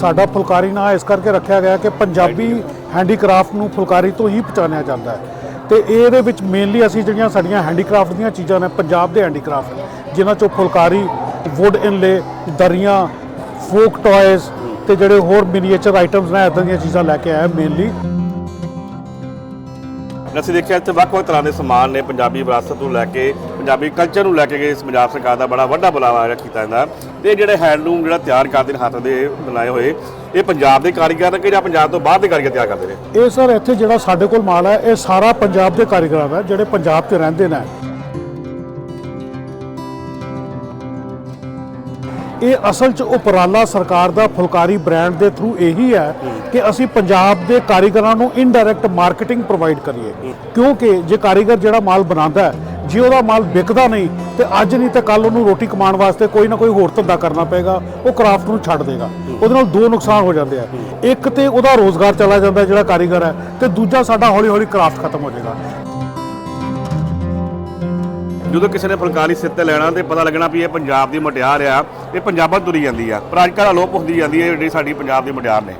ਸਾਡਾ ਫੁਲਕਾਰੀ ਨਾਂ ਇਸ ਕਰਕੇ ਰੱਖਿਆ ਗਿਆ ਕਿ ਪੰਜਾਬੀ ਹੈਂਡੀਕ੍ਰਾਫਟ ਨੂੰ ਫੁਲਕਾਰੀ ਤੋਂ ਹੀ ਪਛਾਣਿਆ ਜਾਂਦਾ ਹੈ। ਤੇ ਇਹਦੇ ਵਿੱਚ ਮੇਨਲੀ ਅਸੀਂ ਜਿਹੜੀਆਂ ਸਾਡੀਆਂ ਹੈਂਡੀਕ੍ਰਾਫਟ ਦੀਆਂ ਚੀਜ਼ਾਂ ਨੇ, ਪੰਜਾਬ ਦੇ ਹੈਂਡੀਕ੍ਰਾਫਟ, ਜਿਨ੍ਹਾਂ ਚੋਂ ਫੁਲਕਾਰੀ ਵੁੱਡ ਇਨਲੇ ਦਰੀਆਂ ਫੋਕ ਟੌਇਜ਼ ਤੇ ਜਿਹੜੇ ਹੋਰ ਮਿਨੀਏਚਰ ਆਈਟਮਸ ਨੇ ਇਦਾਂ ਦੀਆਂ ਚੀਜ਼ਾਂ ਲੈ ਕੇ ਆਇਆ ਮੇਨਲੀ ਅਸੀਂ ਦੇਖਿਆ ਇੱਥੇ ਵੱਖ-ਵੱਖ ਤਰ੍ਹਾਂ ਦੇ ਸਮਾਨ ਨੇ ਪੰਜਾਬੀ ਵਿਰਾਸਤ ਨੂੰ ਲੈ ਕੇ, ਪੰਜਾਬੀ ਕਲਚਰ ਨੂੰ ਲੈ ਕੇ ਇਸ ਪੰਜਾਬ ਸਰਕਾਰ ਦਾ ਬੜਾ ਵੱਡਾ ਬੁਲਾਵਾ ਜਿਹੜਾ ਕੀਤਾ ਜਾਂਦਾ। ਤੇ ਇਹ ਜਿਹੜੇ ਹੈਂਡਲੂਮ ਜਿਹੜਾ ਤਿਆਰ ਕਰਦੇ ਨੇ, ਹੱਥ ਦੇ ਬਣਾਏ ਹੋਏ, ਇਹ ਪੰਜਾਬ ਦੇ ਕਾਰੀਗਰ ਨੇ ਕਿ ਜਾਂ ਪੰਜਾਬ ਤੋਂ ਬਾਹਰ ਦੇ ਕਾਰੀਗਰ ਤਿਆਰ ਕਰਦੇ ਨੇ? ਇਹ ਸਰ ਇੱਥੇ ਜਿਹੜਾ ਸਾਡੇ ਕੋਲ ਮਾਲ ਹੈ, ਇਹ ਸਾਰਾ ਪੰਜਾਬ ਦੇ ਕਾਰੀਗਰਾਂ ਦਾ ਜਿਹੜੇ ਪੰਜਾਬ 'ਚ ਰਹਿੰਦੇ ਨੇ। ਇਹ ਅਸਲ 'ਚ ਉਪਰਾਲਾ ਸਰਕਾਰ ਦਾ ਫੁਲਕਾਰੀ ਬ੍ਰਾਂਡ ਦੇ ਥਰੂ ਇਹੀ ਹੈ ਕਿ ਅਸੀਂ ਪੰਜਾਬ ਦੇ ਕਾਰੀਗਰਾਂ ਨੂੰ ਇਨਡਾਇਰੈਕਟ ਮਾਰਕੀਟਿੰਗ ਪ੍ਰੋਵਾਈਡ ਕਰੀਏ। ਕਿਉਂਕਿ ਜੇ ਕਾਰੀਗਰ ਜਿਹੜਾ ਮਾਲ ਬਣਾਉਂਦਾ ਹੈ, ਜੇ ਉਹਦਾ ਮਾਲ ਵਿਕਦਾ ਨਹੀਂ, ਤੇ ਅੱਜ ਨਹੀਂ ਤੇ ਕੱਲ ਉਹਨੂੰ ਰੋਟੀ ਕਮਾਉਣ ਵਾਸਤੇ ਕੋਈ ਨਾ ਕੋਈ ਹੋਰ ਧੰਦਾ ਕਰਨਾ ਪਏਗਾ, ਉਹ ਕਰਾਫਟ ਨੂੰ ਛੱਡ ਦੇਗਾ। ਉਹਦੇ ਨਾਲ ਦੋ ਨੁਕਸਾਨ ਹੋ ਜਾਂਦੇ ਆ। ਇੱਕ ਤੇ ਉਹਦਾ ਰੋਜ਼ਗਾਰ ਚਲਾ ਜਾਂਦਾ ਜਿਹੜਾ ਕਾਰੀਗਰ ਹੈ, ਤੇ ਦੂਜਾ ਸਾਡਾ ਹੌਲੀ ਹੌਲੀ ਕਰਾਫਟ ਖਤਮ ਹੋ ਜਾਏਗਾ। ਜਦੋਂ ਕਿਸੇ ਨੇ ਫੁਲਕਾਰੀ ਸਿਰ ਤੇ ਲੈਣਾ ਤੇ ਪਤਾ ਲੱਗਣਾ ਵੀ ਇਹ ਪੰਜਾਬ ਦੀ ਮੁਟਿਆਰ ਆ, ਇਹ ਪੰਜਾਬਾਂ ਤੁਰੀ ਜਾਂਦੀ ਆ। ਪਰ ਅੱਜ ਕੱਲ੍ਹ ਅਲੋਪ ਹੁੰਦੀ ਜਾਂਦੀ ਹੈ ਜਿਹੜੀ ਸਾਡੀ ਪੰਜਾਬ ਦੀ ਮੁਟਿਆਰ ਨੇ।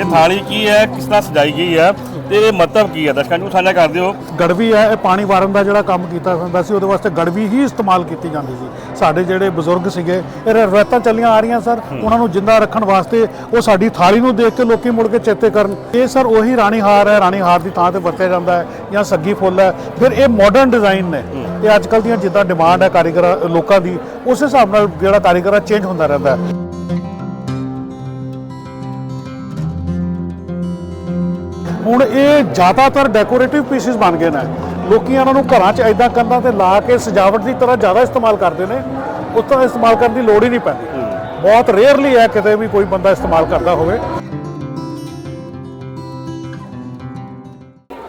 ਇਹ ਥਾਲੀ ਕੀ ਹੈ ਕਿਸ ਤਰ੍ਹਾਂ ਸਜਾਈ ਗਈ ਹੈ ਤੇ ਇਹ ਮਤਲਬ ਕੀ ਹੈ? ਦਰਸ਼ਕਾਂ ਨੂੰ ਸਾਂਝਾ ਕਰ ਦਿਓ। ਗੜਵੀ ਹੈ ਇਹ ਪਾਣੀ ਵਾਰਨ ਦਾ ਜਿਹੜਾ ਕੰਮ ਕੀਤਾ ਜਾਂਦਾ ਸੀ ਉਹਦੇ ਵਾਸਤੇ ਗੜਵੀ ਹੀ ਇਸਤੇਮਾਲ ਕੀਤੀ ਜਾਂਦੀ ਸੀ। ਸਾਡੇ ਜਿਹੜੇ ਬਜ਼ੁਰਗ ਸੀਗੇ ਇਹ ਰਵਾਇਤਾਂ ਚੱਲੀਆਂ ਆ ਰਹੀਆਂ ਸਰ। ਉਹਨਾਂ ਨੂੰ ਜਿੰਦਾ ਰੱਖਣ ਵਾਸਤੇ ਉਹ ਸਾਡੀ ਥਾਲੀ ਨੂੰ ਦੇਖ ਕੇ ਲੋਕੀ ਮੁੜ ਕੇ ਚੇਤੇ ਕਰਨ। ਇਹ ਸਰ ਉਹੀ ਰਾਣੀ ਹਾਰ ਹੈ ਰਾਣੀ ਹਾਰ ਦੀ ਥਾਂ ਤੇ ਵਰਤਿਆ ਜਾਂਦਾ ਹੈ ਜਾਂ ਸੱਗੀ ਫੁੱਲ ਹੈ। ਫਿਰ ਇਹ ਮਾਡਰਨ ਡਿਜ਼ਾਈਨ ਨੇ। ਇਹ ਅੱਜ ਕੱਲ੍ਹ ਦੀਆਂ ਜਿੱਦਾਂ ਡਿਮਾਂਡ ਹੈ ਕਾਰੀਗਰਾਂ ਲੋਕਾਂ ਦੀ ਉਸ ਹਿਸਾਬ ਨਾਲ ਜਿਹੜਾ ਕਾਰੀਗਰ ਚੇਂਜ ਹੁੰਦਾ ਰਹਿੰਦਾ ਹੈ। ਹੁਣ ਇਹ ਜ਼ਿਆਦਾਤਰ ਡੈਕੋਰੇਟਿਵ ਪੀਸਿਸ ਬਣ ਗਏ ਨੇ। ਲੋਕੀ ਇਹਨਾਂ ਨੂੰ ਘਰਾਂ 'ਚ ਐਦਾਂ ਕੰਧਾਂ ਤੇ ਲਾ ਕੇ ਸਜਾਵਟ ਦੀ ਤਰ੍ਹਾਂ ਜ਼ਿਆਦਾ ਇਸਤੇਮਾਲ ਕਰਦੇ ਨੇ, ਉਸ ਤਰ੍ਹਾਂ ਇਸਤੇਮਾਲ ਕਰਨ ਦੀ ਲੋੜ ਹੀ ਨਹੀਂ ਪੈਂਦੀ। ਬਹੁਤ ਰੇਅਰਲੀ ਹੈ ਕਿਤੇ ਵੀ ਕੋਈ ਬੰਦਾ ਇਸਤੇਮਾਲ ਕਰਦਾ ਹੋਵੇ।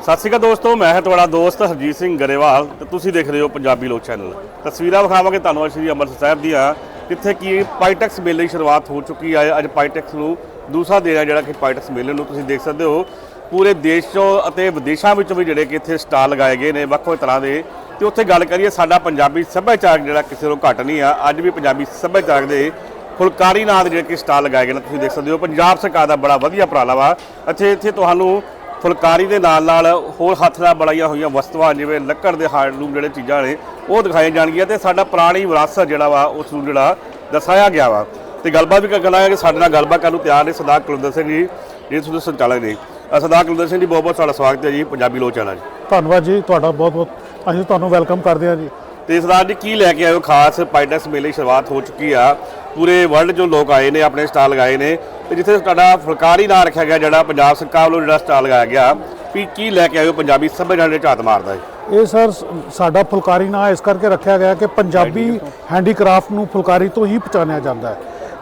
ਸਤਿ ਸ਼੍ਰੀ ਅਕਾਲ ਦੋਸਤੋ, ਮੈਂ ਹਾਂ ਤੁਹਾਡਾ ਦੋਸਤ ਹਰਜੀਤ ਸਿੰਘ ਗਰੇਵਾਲ ਤੇ ਤੁਸੀਂ ਦੇਖ ਰਹੇ ਹੋ ਪੰਜਾਬੀ ਲੋਕ ਚੈਨਲ। ਤਸਵੀਰਾਂ ਵਿਖਾਵਾਂਗੇ ਤੁਹਾਨੂੰ ਅੱਜ ਸ਼੍ਰੀ ਅੰਮ੍ਰਿਤਸਰ ਸਾਹਿਬ ਦੀਆਂ, ਜਿੱਥੇ ਕਿ ਪਾਈਟੈਕਸ ਮੇਲੇ ਦੀ ਸ਼ੁਰੂਆਤ ਹੋ ਚੁੱਕੀ ਹੈ ਅੱਜ ਪਾਈਟੈਕਸ ਨੂੰ ਦੂਸਰਾ ਦਿਨ ਹੈ ਜਿਹੜਾ ਕਿ ਪਾਈਟੈਕਸ ਮੇਲੇ ਨੂੰ ਤੁਸੀਂ ਦੇਖ ਸਕਦੇ ਹੋ। ਪੂਰੇ ਦੇਸ਼ 'ਚੋਂ ਅਤੇ ਵਿਦੇਸ਼ਾਂ ਵਿੱਚੋਂ ਵੀ ਜਿਹੜੇ ਕਿ ਇੱਥੇ ਸਟਾਲ ਲਗਾਏ ਗਏ ਨੇ ਵੱਖ-ਵੱਖ ਤਰ੍ਹਾਂ ਦੇ। ਤੇ ਉੱਥੇ ਗੱਲ ਕਰੀਏ ਸਾਡਾ ਪੰਜਾਬੀ ਸੱਭਿਆਚਾਰ ਜਿਹੜਾ ਕਿਸੇ ਨੂੰ ਘੱਟ ਨਹੀਂ ਆ, ਅੱਜ ਵੀ ਪੰਜਾਬੀ ਸੱਭਿਆਚਾਰ ਦੇ ਫੁਲਕਾਰੀ ਨਾਲ ਜਿਹੜੇ ਕਿ ਸਟਾਲ ਲਗਾਏ ਗਏ ਨੇ, ਤੁਸੀਂ ਦੇਖ ਸਕਦੇ ਹੋ। ਪੰਜਾਬ ਸਰਕਾਰ ਦਾ ਬੜਾ ਵਧੀਆ ਉਪਰਾਲਾ ਵਾ। ਇੱਥੇ ਇੱਥੇ ਤੁਹਾਨੂੰ ਫੁਲਕਾਰੀ ਦੇ ਨਾਲ ਨਾਲ ਹੋਰ ਹੱਥ ਨਾਲ ਬਣਾਈਆਂ ਹੋਈਆਂ ਵਸਤੂਆਂ, ਜਿਵੇਂ ਲੱਕੜ ਦੇ ਹਾਰਡਲੂਮ ਜਿਹੜੇ ਚੀਜ਼ਾਂ ਨੇ, ਉਹ ਦਿਖਾਈਆਂ ਜਾਣਗੀਆਂ ਤੇ ਸਾਡਾ ਪੁਰਾਣੀ ਵਿਰਾਸਤ ਜਿਹੜਾ ਵਾ, ਉਸ ਨੂੰ ਜਿਹੜਾ ਦਰਸਾਇਆ ਗਿਆ ਵਾ। ਤੇ ਗੱਲਬਾਤ ਵੀ ਕਰਨਾ ਹੈ ਕਿ ਸਾਡੇ ਨਾਲ ਗੱਲਬਾਤ ਕਰਨ ਨੂੰ ਤਿਆਰ ਨੇ ਸਰਦਾਰ ਕੁਲਵਿੰਦਰ ਸਿੰਘ ਜੀ, ਜਿਹੜੇ ਤੁਹਾਡੇ ਸੰਚਾਲਕ ਨੇ। ਸਰਦਾਰ ਕੁਲਵਿੰਦਰ ਸਿੰਘ ਜੀ ਬਹੁਤ ਬਹੁਤ ਤੁਹਾਡਾ ਸਵਾਗਤ ਹੈ ਜੀ ਪੰਜਾਬੀ ਲੋਕ ਚੈਨਲ 'ਚ। ਧੰਨਵਾਦ ਜੀ ਤੁਹਾਡਾ ਬਹੁਤ ਬਹੁਤ ਅਸੀਂ ਤੁਹਾਨੂੰ ਵੈਲਕਮ ਕਰਦੇ ਹਾਂ ਜੀ। ਤੇ ਸਰਦਾਰ ਜੀ ਕੀ ਲੈ ਕੇ ਆਏ ਹੋ ਖਾਸ ਪਾਈਟੈਕਸ ਮੇਲੇ ਦੀ ਸ਼ੁਰੂਆਤ ਹੋ ਚੁੱਕੀ ਆ। ਪੂਰੇ ਵਰਲਡ ਚੋਂ ਲੋਕ ਆਏ ਨੇ ਆਪਣੇ ਸਟਾਲ ਲਗਾਏ ਨੇ। ਤੇ ਜਿੱਥੇ ਤੁਹਾਡਾ ਫੁਲਕਾਰੀ ਨਾਂ ਰੱਖਿਆ ਗਿਆ ਜਿਹੜਾ ਪੰਜਾਬ ਸਰਕਾਰ ਵੱਲੋਂ ਜਿਹੜਾ ਸਟਾਲ ਲਗਾਇਆ ਗਿਆ ਵੀ ਕੀ ਲੈ ਕੇ ਆਏ ਹੋ ਪੰਜਾਬੀ ਸੱਭਿਆਚਾਰ ਦੇ ਝਾਤ ਮਾਰਦਾ ਹੈ ਇਹ ਸਰ ਸਾਡਾ ਫੁਲਕਾਰੀ ਨਾਂ ਇਸ ਕਰਕੇ ਰੱਖਿਆ ਗਿਆ ਕਿ ਪੰਜਾਬੀ ਹੈਂਡੀਕ੍ਰਾਫਟ ਨੂੰ ਫੁਲਕਾਰੀ ਤੋਂ ਹੀ ਪਛਾਣਿਆ ਜਾਂਦਾ ਹੈ।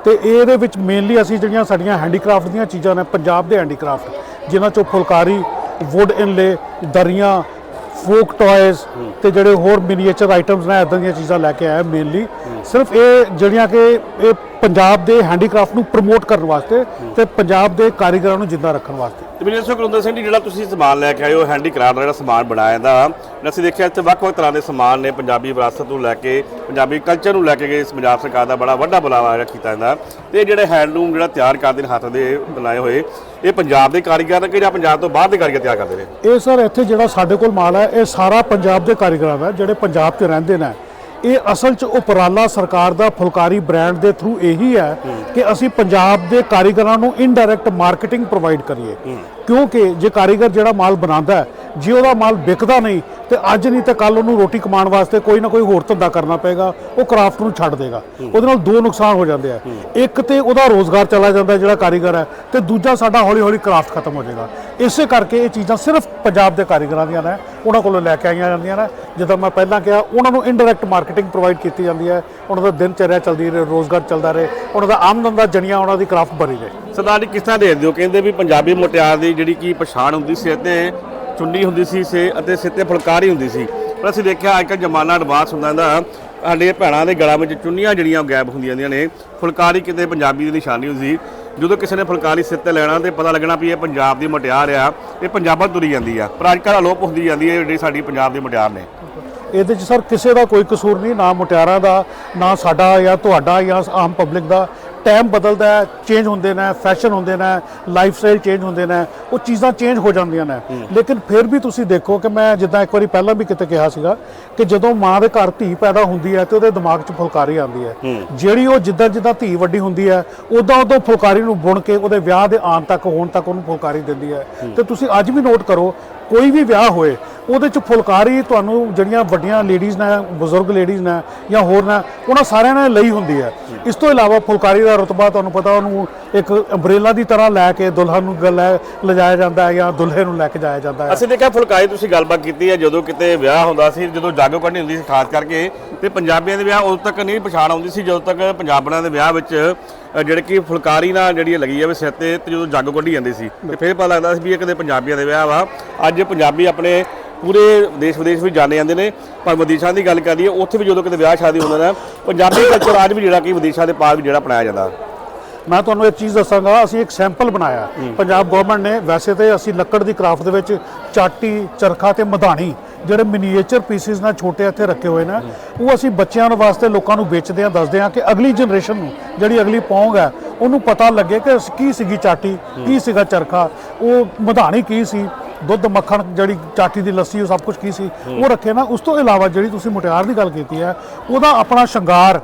ਤੇ ਇਹਦੇ ਵਿੱਚ ਮੇਨਲੀ ਅਸੀਂ ਜਿਹੜੀਆਂ ਸਾਡੀਆਂ ਹੈਂਡੀਕ੍ਰਾਫਟ ਦੀਆਂ ਚੀਜ਼ਾਂ ਨੇ ਪੰਜਾਬ ਦੇ ਹੈਂਡੀਕ੍ਰਾਫਟ ਜਿਨ੍ਹਾਂ ਚੋਂ ਫੁਲਕਾਰੀ ਵੁੱਡ ਇਨਲੇ ਦਰੀਆਂ ਫੋਕ ਟੌਇਜ਼ ਤੇ ਜਿਹੜੇ ਹੋਰ ਮਿਨੀਏਚਰ ਆਈਟਮਸ ਨੇ ਇਦਾਂ ਦੀਆਂ ਚੀਜ਼ਾਂ ਲੈ ਕੇ ਆਇਆ ਮੇਨਲੀ ਸਿਰਫ ਇਹ ਜਿਹੜੀਆਂ ਕਿ ਇਹ ਪੰਜਾਬ ਦੇ ਹੈਂਡੀਕ੍ਰਾਫਟ ਨੂੰ ਪ੍ਰਮੋਟ ਕਰਨ ਵਾਸਤੇ ਤੇ ਪੰਜਾਬ ਦੇ ਕਾਰੀਗਰਾਂ ਨੂੰ ਜਿੰਦਾ ਰੱਖਣ ਵਾਸਤੇ। ਤੇ ਮੈਨੂੰ ਦੱਸੋ ਕੁਲਵਿੰਦਰ ਸਿੰਘ ਜੀ ਜਿਹੜਾ ਤੁਸੀਂ ਸਮਾਨ ਲੈ ਕੇ ਆਏ ਹੋ ਹੈਂਡੀਕ੍ਰਾਫਟ ਦਾ ਜਿਹੜਾ ਸਮਾਨ ਬਣਾਇਆ ਜਾਂਦਾ ਅਸੀਂ ਦੇਖਿਆ ਇੱਥੇ ਵੱਖ-ਵੱਖ ਤਰ੍ਹਾਂ ਦੇ ਸਮਾਨ ਨੇ ਪੰਜਾਬੀ ਵਿਰਾਸਤ ਨੂੰ ਲੈ ਕੇ ਪੰਜਾਬੀ ਕਲਚਰ ਨੂੰ ਲੈ ਕੇ ਇਸ ਪੰਜਾਬ ਸਰਕਾਰ ਦਾ ਬੜਾ ਵੱਡਾ ਬੁਲਾਵਾ ਜਿਹੜਾ ਕੀਤਾ ਜਾਂਦਾ। ਤੇ ਇਹ ਜਿਹੜੇ ਹੈਂਡਲੂਮ ਜਿਹੜਾ ਤਿਆਰ ਕਰਦੇ ਨੇ ਹੱਥ ਦੇ ਬਣਾਏ ਹੋਏ ਇਹ ਪੰਜਾਬ ਦੇ ਕਾਰੀਗਰ ਨੇ ਕਿ ਜਾਂ ਪੰਜਾਬ ਤੋਂ ਬਾਹਰ ਦੇ ਕਾਰੀਗਰ ਤਿਆਰ ਕਰਦੇ ਨੇ? ਇਹ ਸਰ ਇੱਥੇ ਜਿਹੜਾ ਸਾਡੇ ਕੋਲ ਮਾਲ ਹੈ ਇਹ ਸਾਰਾ ਪੰਜਾਬ ਦੇ ਕਾਰੀਗਰਾਂ ਦਾ ਜਿਹੜੇ ਪੰਜਾਬ 'ਚ ਰਹਿੰਦੇ ਨੇ। ਇਹ ਅਸਲ 'ਚ ਉਪਰਾਲਾ ਸਰਕਾਰ ਦਾ ਫੁਲਕਾਰੀ ਬ੍ਰਾਂਡ ਦੇ ਥਰੂ ਇਹੀ ਹੈ ਕਿ ਅਸੀਂ ਪੰਜਾਬ ਦੇ ਕਾਰੀਗਰਾਂ ਨੂੰ ਇਨਡਾਇਰੈਕਟ ਮਾਰਕੀਟਿੰਗ ਪ੍ਰੋਵਾਈਡ ਕਰੀਏ। ਕਿਉਂਕਿ ਜੇ ਕਾਰੀਗਰ ਜਿਹੜਾ ਮਾਲ ਬਣਾਉਂਦਾ ਜੇ ਉਹਦਾ ਮਾਲ ਵਿਕਦਾ ਨਹੀਂ, ਤੇ ਅੱਜ ਨਹੀਂ ਤਾਂ ਕੱਲ ਉਹਨੂੰ ਰੋਟੀ ਕਮਾਉਣ ਵਾਸਤੇ ਕੋਈ ਨਾ ਕੋਈ ਹੋਰ ਧੰਦਾ ਕਰਨਾ ਪਏਗਾ, ਉਹ ਕਰਾਫਟ ਨੂੰ ਛੱਡ ਦੇਗਾ। ਉਹਦੇ ਨਾਲ ਦੋ ਨੁਕਸਾਨ ਹੋ ਜਾਂਦੇ ਆ। ਇੱਕ ਤੇ ਉਹਦਾ ਰੋਜ਼ਗਾਰ ਚਲਾ ਜਾਂਦਾ ਜਿਹੜਾ ਕਾਰੀਗਰ ਹੈ, ਤੇ ਦੂਜਾ ਸਾਡਾ ਹੌਲੀ ਹੌਲੀ ਕਰਾਫਟ ਖਤਮ ਹੋ ਜਾਏਗਾ। ਇਸੇ ਕਰਕੇ ਇਹ ਚੀਜ਼ਾਂ ਸਿਰਫ ਪੰਜਾਬ ਦੇ ਕਾਰੀਗਰਾਂ ਦੀਆਂ ਨੇ, ਉਹਨਾਂ ਕੋਲੋਂ ਲੈ ਕੇ ਆਈਆਂ ਜਾਂਦੀਆਂ ਨੇ। ਜਿੱਦਾਂ ਮੈਂ ਪਹਿਲਾਂ ਕਿਹਾ, ਉਹਨਾਂ ਨੂੰ ਇਨਡਾਇਰੈਕਟ ਮਾਰਕੀਟਿੰਗ ਪ੍ਰੋਵਾਈਡ ਕੀਤੀ ਜਾਂਦੀ ਹੈ। ਉਹਨਾਂ ਦਾ ਦਿਨ ਚਰਿਆ ਚੱਲਦੀ ਰਹੇ, ਰੋਜ਼ਗਾਰ ਚੱਲਦਾ ਰਹੇ, ਉਹਨਾਂ ਦਾ ਆਮਦਨ ਦਾ ਜਣੀਆਂ ਉਹਨਾਂ ਦੀ ਕਰਾਫਟ ਬਣੀ ਰਹੇ। ਸਰਦਾਰ ਜੀ, ਕਿਸ ਤਰ੍ਹਾਂ ਦੇਖਦੇ ਹੋ? ਕਹਿੰਦੇ ਵੀ ਪੰਜਾਬੀ ਮੁਟਿਆਰ ਦੀ ਜਿਹੜੀ ਕੀ ਪਛਾਣ ਹੁੰਦੀ ਸੀ ਅਤੇ ਚੁੰਨੀ ਹੁੰਦੀ ਸੀ, ਸੇ ਅਤੇ ਸਿਰ ਤੇ ਫੁਲਕਾਰੀ ਹੁੰਦੀ ਸੀ। ਪਰ ਅਸੀਂ ਦੇਖਿਆ ਅੱਜ ਕੱਲ੍ਹ ਜ਼ਮਾਨਾ ਐਡਵਾਂਸ ਹੁੰਦਾ ਇਹਦਾ। ਸਾਡੇ ਭੈਣਾਂ ਦੇ ਗਲਾਂ ਵਿੱਚ ਚੁੰਨੀਆਂ ਜਿਹੜੀਆਂ ਗਾਇਬ ਹੁੰਦੀਆਂ ਦੀਆਂ ਨੇ। ਫੁਲਕਾਰੀ ਕਿਤੇ ਪੰਜਾਬੀ ਦੀ ਨਿਸ਼ਾਨੀ ਹੁੰਦੀ ਸੀ। ਜਦੋਂ ਕਿਸੇ ਨੇ ਫੁਲਕਾਰੀ ਸਿਰ ਤੇ ਲੈਣਾ ਤੇ ਪਤਾ ਲੱਗਣਾ ਵੀ ਇਹ ਪੰਜਾਬ ਦੀ ਮੁਟਿਆਰ ਆ, ਇਹ ਪੰਜਾਬਾਂ ਤੁਰੀ ਜਾਂਦੀ ਆ। ਪਰ ਅੱਜ ਕੱਲ੍ਹ ਅਲੋਪ ਹੁੰਦੀ ਜਾਂਦੀ ਹੈ ਜਿਹੜੀ ਸਾਡੀ ਪੰਜਾਬ ਦੇ ਮੁਟਿਆਰ ਨੇ। ਇਹਦੇ 'ਚ ਸਰ ਕਿਸੇ ਦਾ ਕੋਈ ਕਸੂਰ ਨਹੀਂ, ਨਾ ਮੁਟਿਆਰਾਂ ਦਾ, ਨਾ ਸਾਡਾ ਜਾਂ ਤੁਹਾਡਾ ਜਾਂ ਆਮ ਪਬਲਿਕ ਦਾ। ਟਾਈਮ ਬਦਲਦਾ ਹੈ ਚੇਂਜ ਹੁੰਦੇ ਨੇ ਫੈਸ਼ਨ ਹੁੰਦੇ ਨੇ ਲਾਈਫ ਸਟਾਈਲ ਚੇਂਜ ਹੁੰਦੇ ਨੇ ਉਹ ਚੀਜ਼ਾਂ ਚੇਂਜ ਹੋ ਜਾਂਦੀਆਂ ਨੇ। ਲੇਕਿਨ ਫਿਰ ਵੀ ਤੁਸੀਂ ਦੇਖੋ ਕਿ ਮੈਂ ਜਿੱਦਾਂ ਇੱਕ ਵਾਰੀ ਪਹਿਲਾਂ ਵੀ ਕਿਤੇ ਕਿਹਾ ਸੀਗਾ ਕਿ ਜਦੋਂ ਮਾਂ ਦੇ ਘਰ ਧੀ ਪੈਦਾ ਹੁੰਦੀ ਹੈ ਤੇ ਉਹਦੇ ਦਿਮਾਗ 'ਚ ਫੁਲਕਾਰੀ ਆਉਂਦੀ ਹੈ। ਜਿਹੜੀ ਉਹ ਜਿੱਦਾਂ ਜਿੱਦਾਂ ਧੀ ਵੱਡੀ ਹੁੰਦੀ ਹੈ ਉਦੋਂ ਉਦੋਂ ਫੁਲਕਾਰੀ ਨੂੰ ਬੁਣ ਕੇ ਉਹਦੇ ਵਿਆਹ ਦੇ ਆਉਣ ਤੱਕ ਹੋਣ ਤੱਕ ਉਹਨੂੰ ਫੁਲਕਾਰੀ ਦਿੰਦੀ ਹੈ। ਤੇ ਤੁਸੀਂ ਅੱਜ ਵੀ ਨੋਟ ਕਰੋ ਕੋਈ ਵੀ ਵਿਆਹ ਹੋਏ ਉਹਦੇ ਚ ਫੁਲਕਾਰੀ ਤੁਹਾਨੂੰ ਜਿਹੜੀਆਂ ਵੱਡੀਆਂ ਲੇਡੀਜ਼ ਨੇ ਬਜ਼ੁਰਗ ਲੇਡੀਜ਼ ਨੇ ਜਾਂ ਹੋਰ ਨੇ ਉਹਨਾਂ ਸਾਰਿਆਂ ਨੇ ਲਈ ਹੁੰਦੀ ਹੈ। ਇਸ ਤੋਂ ਇਲਾਵਾ ਫੁਲਕਾਰੀ ਦਾ ਰਤਬਾ ਤੁਹਾਨੂੰ ਪਤਾ ਉਹਨੂੰ ਇੱਕ ਅੰਬ੍ਰੇਲਾ ਦੀ ਤਰ੍ਹਾਂ ਲੈ ਕੇ ਦੁਲਹਨ ਨੂੰ ਗ- ਲੈ ਲਿਜਾਇਆ ਜਾਂਦਾ ਹੈ ਜਾਂ ਦੁਲਹੇ ਨੂੰ ਲੈ ਕੇ ਜਾਇਆ ਜਾਂਦਾ ਹੈ। ਅਸੀਂ ਦੇਖਿਆ ਫੁਲਕਾਰੀ ਤੁਸੀਂ ਗੱਲਬਾਤ ਕੀਤੀ ਹੈ ਜਦੋਂ ਕਿਤੇ ਵਿਆਹ ਹੁੰਦਾ ਸੀ ਜਦੋਂ ਜਾਗੋ ਕੱਢਣੀ ਹੁੰਦੀ ਸੀ ਖਾਸ ਕਰਕੇ ਤੇ ਪੰਜਾਬੀਆਂ ਦੇ ਵਿਆਹ ਉਦੋਂ ਤੱਕ ਨਹੀਂ ਪਛਾਣ ਆਉਂਦੀ ਸੀ ਜਦੋਂ ਤੱਕ ਪੰਜਾਬਣਾਂ ਦੇ ਵਿਆਹ ਵਿੱਚ ਜਿਹੜੇ ਕਿ ਫੁਲਕਾਰੀ ਨਾਲ ਜਿਹੜੀ ਲੱਗੀ ਜਾਵੇ ਸਿਰ ਤੇ ਤੇ ਜਦੋਂ ਜਾਗੋ ਕੱਢੀ ਜਾਂਦੀ ਸੀ ਤੇ ਫਿਰ ਪਤਾ ਲੱਗਦਾ ਸੀ ਵੀ ਇਹ ਕਿਤੇ ਪੰਜਾਬੀਆਂ ਦੇ ਵਿਆਹ ਵਾ। ਅੱਜ ਪੰਜਾਬੀ ਆਪਣੇ ਪੂਰੇ ਦੇਸ਼ ਵਿਦੇਸ਼ ਵਿੱਚ ਜਾਣੇ ਜਾਂਦੇ ਨੇ। ਪਰ ਵਿਦੇਸ਼ਾਂ ਦੀ ਗੱਲ ਕਰੀਏ ਉੱਥੇ ਵੀ ਜਦੋਂ ਕਿਤੇ ਵਿਆਹ ਸ਼ਾਦੀ ਹੁੰਦਾ ਨਾ ਪੰਜਾਬੀ ਕਲਚਰ ਅੱਜ ਵੀ ਜਿਹੜਾ ਕਿ ਵਿਦੇਸ਼ਾਂ ਦੇ ਪਾਰ ਵੀ ਜਿਹੜਾ ਅਪਣਾਇਆ ਜਾਂਦਾ। ਮੈਂ ਤੁਹਾਨੂੰ ਇੱਕ ਚੀਜ਼ ਦੱਸਾਂਗਾ ਅਸੀਂ ਇੱਕ ਸੈਂਪਲ ਬਣਾਇਆ। ਪੰਜਾਬ ਗਵਰਨਮੈਂਟ ਨੇ ਵੈਸੇ ਤੇ ਅਸੀਂ ਲੱਕੜ ਦੀ ਕਰਾਫਟ ਦੇ ਵਿੱਚ ਚਾਟੀ ਚਰਖਾ ਤੇ ਮਧਾਣੀ ਜਿਹੜੇ ਮਿਨੀਏਚਰ ਪੀਸਿਸ ਨਾਲ ਛੋਟੇ ਇੱਥੇ ਰੱਖੇ ਹੋਏ ਨੇ ਉਹ ਅਸੀਂ ਬੱਚਿਆਂ ਨੂੰ ਵਾਸਤੇ ਲੋਕਾਂ ਨੂੰ ਵੇਚਦੇ ਹਾਂ ਦੱਸਦੇ ਹਾਂ ਕਿ ਅਗਲੀ ਜਨਰੇਸ਼ਨ ਨੂੰ ਜਿਹੜੀ ਅਗਲੀ ਪੌਂਗ ਹੈ ਉਹਨੂੰ ਪਤਾ ਲੱਗੇ ਕਿ ਕੀ ਸੀਗੀ ਚਾਟੀ ਕੀ ਸੀਗਾ ਚਰਖਾ ਉਹ ਮਧਾਣੀ ਕੀ ਸੀ ਦੁੱਧ, ਮੱਖਣ, ਜਿਹੜੀ ਚਾਟੀ ਦੀ ਲੱਸੀ, ਉਹ ਸਭ ਕੁਝ ਕੀ ਸੀ? ਉਹ ਰੱਖੇ ਨਾ। ਉਸ ਤੋਂ ਇਲਾਵਾ ਜਿਹੜੀ ਤੁਸੀਂ ਮੁਟਿਆਰ ਦੀ ਗੱਲ ਕੀਤੀ ਹੈ, ਉਹਦਾ ਆਪਣਾ ਸ਼ਿੰਗਾਰ,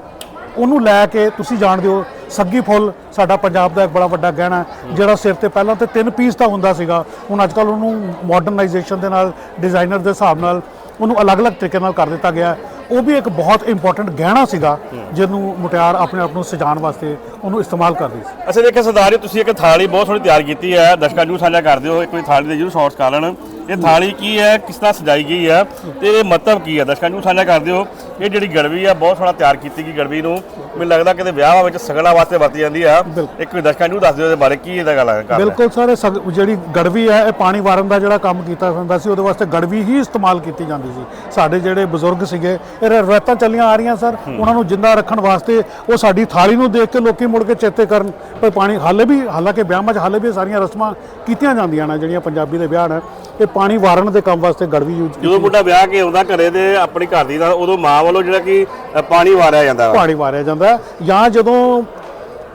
ਉਹਨੂੰ ਲੈ ਕੇ ਤੁਸੀਂ ਜਾਣਦੇ ਹੋ, ਸੱਗੀ ਫੁੱਲ, ਸਾਡਾ ਪੰਜਾਬ ਦਾ ਇੱਕ ਬੜਾ ਵੱਡਾ ਗਹਿਣਾ ਜਿਹੜਾ ਸਿਰ ਤੇ ਪਹਿਲਾਂ ਤੇ ਤਿੰਨ ਪੀਸ ਦਾ ਹੁੰਦਾ ਸੀਗਾ। ਹੁਣ ਅੱਜ ਕੱਲ ਉਹਨੂੰ ਮਾਡਰਨਾਈਜੇਸ਼ਨ ਦੇ ਨਾਲ ਡਿਜ਼ਾਈਨਰ ਦੇ ਹਿਸਾਬ ਨਾਲ ਉਹਨੂੰ ਅਲੱਗ-ਅਲੱਗ ਤਰੀਕੇ ਨਾਲ ਕਰ ਦਿੱਤਾ ਗਿਆ। ਉਹ ਵੀ ਇੱਕ ਬਹੁਤ ਇੰਪੋਰਟੈਂਟ ਗਹਿਣਾ ਸੀਗਾ, ਜਿਹਨੂੰ ਮੁਟਿਆਰ ਆਪਣੇ ਆਪ ਨੂੰ ਸਜਾਉਣ ਵਾਸਤੇ ਉਹਨੂੰ ਇਸਤੇਮਾਲ ਕਰਦੀ ਸੀ। ਅੱਛਾ ਦੇਖਿਆ ਸਰਦਾਰ ਜੀ, ਤੁਸੀਂ ਇੱਕ ਥਾਲੀ ਬਹੁਤ ਸੋਹਣੀ ਤਿਆਰ ਕੀਤੀ ਹੈ। ਦਰਸ਼ਕਾਂ ਨੂੰ ਸਾਂਝਾ ਕਰਦੇ ਹੋ ਇੱਕ ਵਾਰੀ ਥਾਲੀ ਦੇ ਜਰੂਰ ਸ਼ਾਰਟਸ ਕਰ ਲੈਣ। ਇਹ ਥਾਲੀ ਕੀ ਹੈ ਕਿਸ ਤਰ੍ਹਾਂ ਸਜਾਈ ਗਈ ਹੈ ਤੇ ਇਹ ਮਹੱਤਵ ਕੀ ਹੈ? ਦਰਸ਼ਕਾਂ ਨੂੰ ਸਾਂਝਾ ਕਰ ਦਿਓ। ਇਹ ਜਿਹੜੀ ਗੜਵੀ ਆ ਬਹੁਤ ਸੋਹਣਾ ਤਿਆਰ ਕੀਤੀ ਗਈ ਗੜਵੀ ਨੂੰ। ਮੈਨੂੰ ਲੱਗਦਾ ਕਿਤੇ ਵਿਆਹਾਂ ਵਿੱਚ ਸਗਣਾ ਵਾਸਤੇ ਵਰਤੀ ਜਾਂਦੀ ਆ। ਇੱਕ ਵਾਰੀ ਦਰਸ਼ਕਾਂ ਨੂੰ ਦੱਸ ਦਿਓ ਇਹਦੇ ਬਾਰੇ ਕੀ ਇਹਦਾ ਗੱਲ ਹੈ ਬਿਲਕੁਲ ਸਾਰੇ ਜਿਹੜੀ ਗੜਵੀ ਹੈ ਇਹ ਪਾਣੀ ਵਾਰਨ ਦਾ ਜਿਹੜਾ ਕੰਮ ਕੀਤਾ ਜਾਂਦਾ ਸੀ ਉਹਦੇ ਵਾਸਤੇ ਗੜਵੀ ਹੀ ਇਸਤੇਮਾਲ ਕੀਤੀ ਜਾਂਦੀ ਸੀ। ਸਾਡੇ ਜਿਹੜੇ ਬਜ਼ੁਰਗ ਸੀਗੇ ਇਹ ਰਵਾਇਤਾਂ ਚੱਲੀਆਂ ਆ ਰਹੀਆਂ ਸਰ। ਉਹਨਾਂ ਨੂੰ ਜਿੰਦਾ ਰੱਖਣ ਵਾਸਤੇ ਉਹ ਸਾਡੀ ਥਾਲੀ ਨੂੰ ਦੇਖ ਕੇ ਲੋਕੀ ਮੁੜ ਕੇ ਚੇਤੇ ਕਰਨ ਪਰ ਪਾਣੀ ਹਾਲੇ ਵੀ ਹਾਲਾਂਕਿ ਵਿਆਹਾਂ 'ਚ ਹਾਲੇ ਵੀ ਸਾਰੀਆਂ ਰਸਮਾਂ ਕੀਤੀਆਂ ਜਾਂਦੀਆਂ ਨੇ ਜਿਹੜੀਆਂ ਪੰਜਾਬੀ ਦੇ ਵਿਆਹ ਨੇ। ਇਹ ਪਾਣੀ ਵਾਰਨ ਦੇ ਕੰਮ ਵਾਸਤੇ ਗੜਵੀ ਯੂਜ਼ ਜਦੋਂ ਮੁੰਡਾ ਵਿਆਹ ਕੇ ਆਉਂਦਾ ਘਰੇ ਤੇ ਆਪਣੀ ਘਰ ਦੀ ਦਾ ਉਦੋਂ ਮਾਂ ਵੱਲੋਂ ਜਿਹੜਾ ਕਿ ਪਾਣੀ ਵਾਰਿਆ ਜਾਂਦਾ ਪਾਣੀ ਵਾਰਿਆ ਜਾਂਦਾ। ਜਾਂ ਜਦੋਂ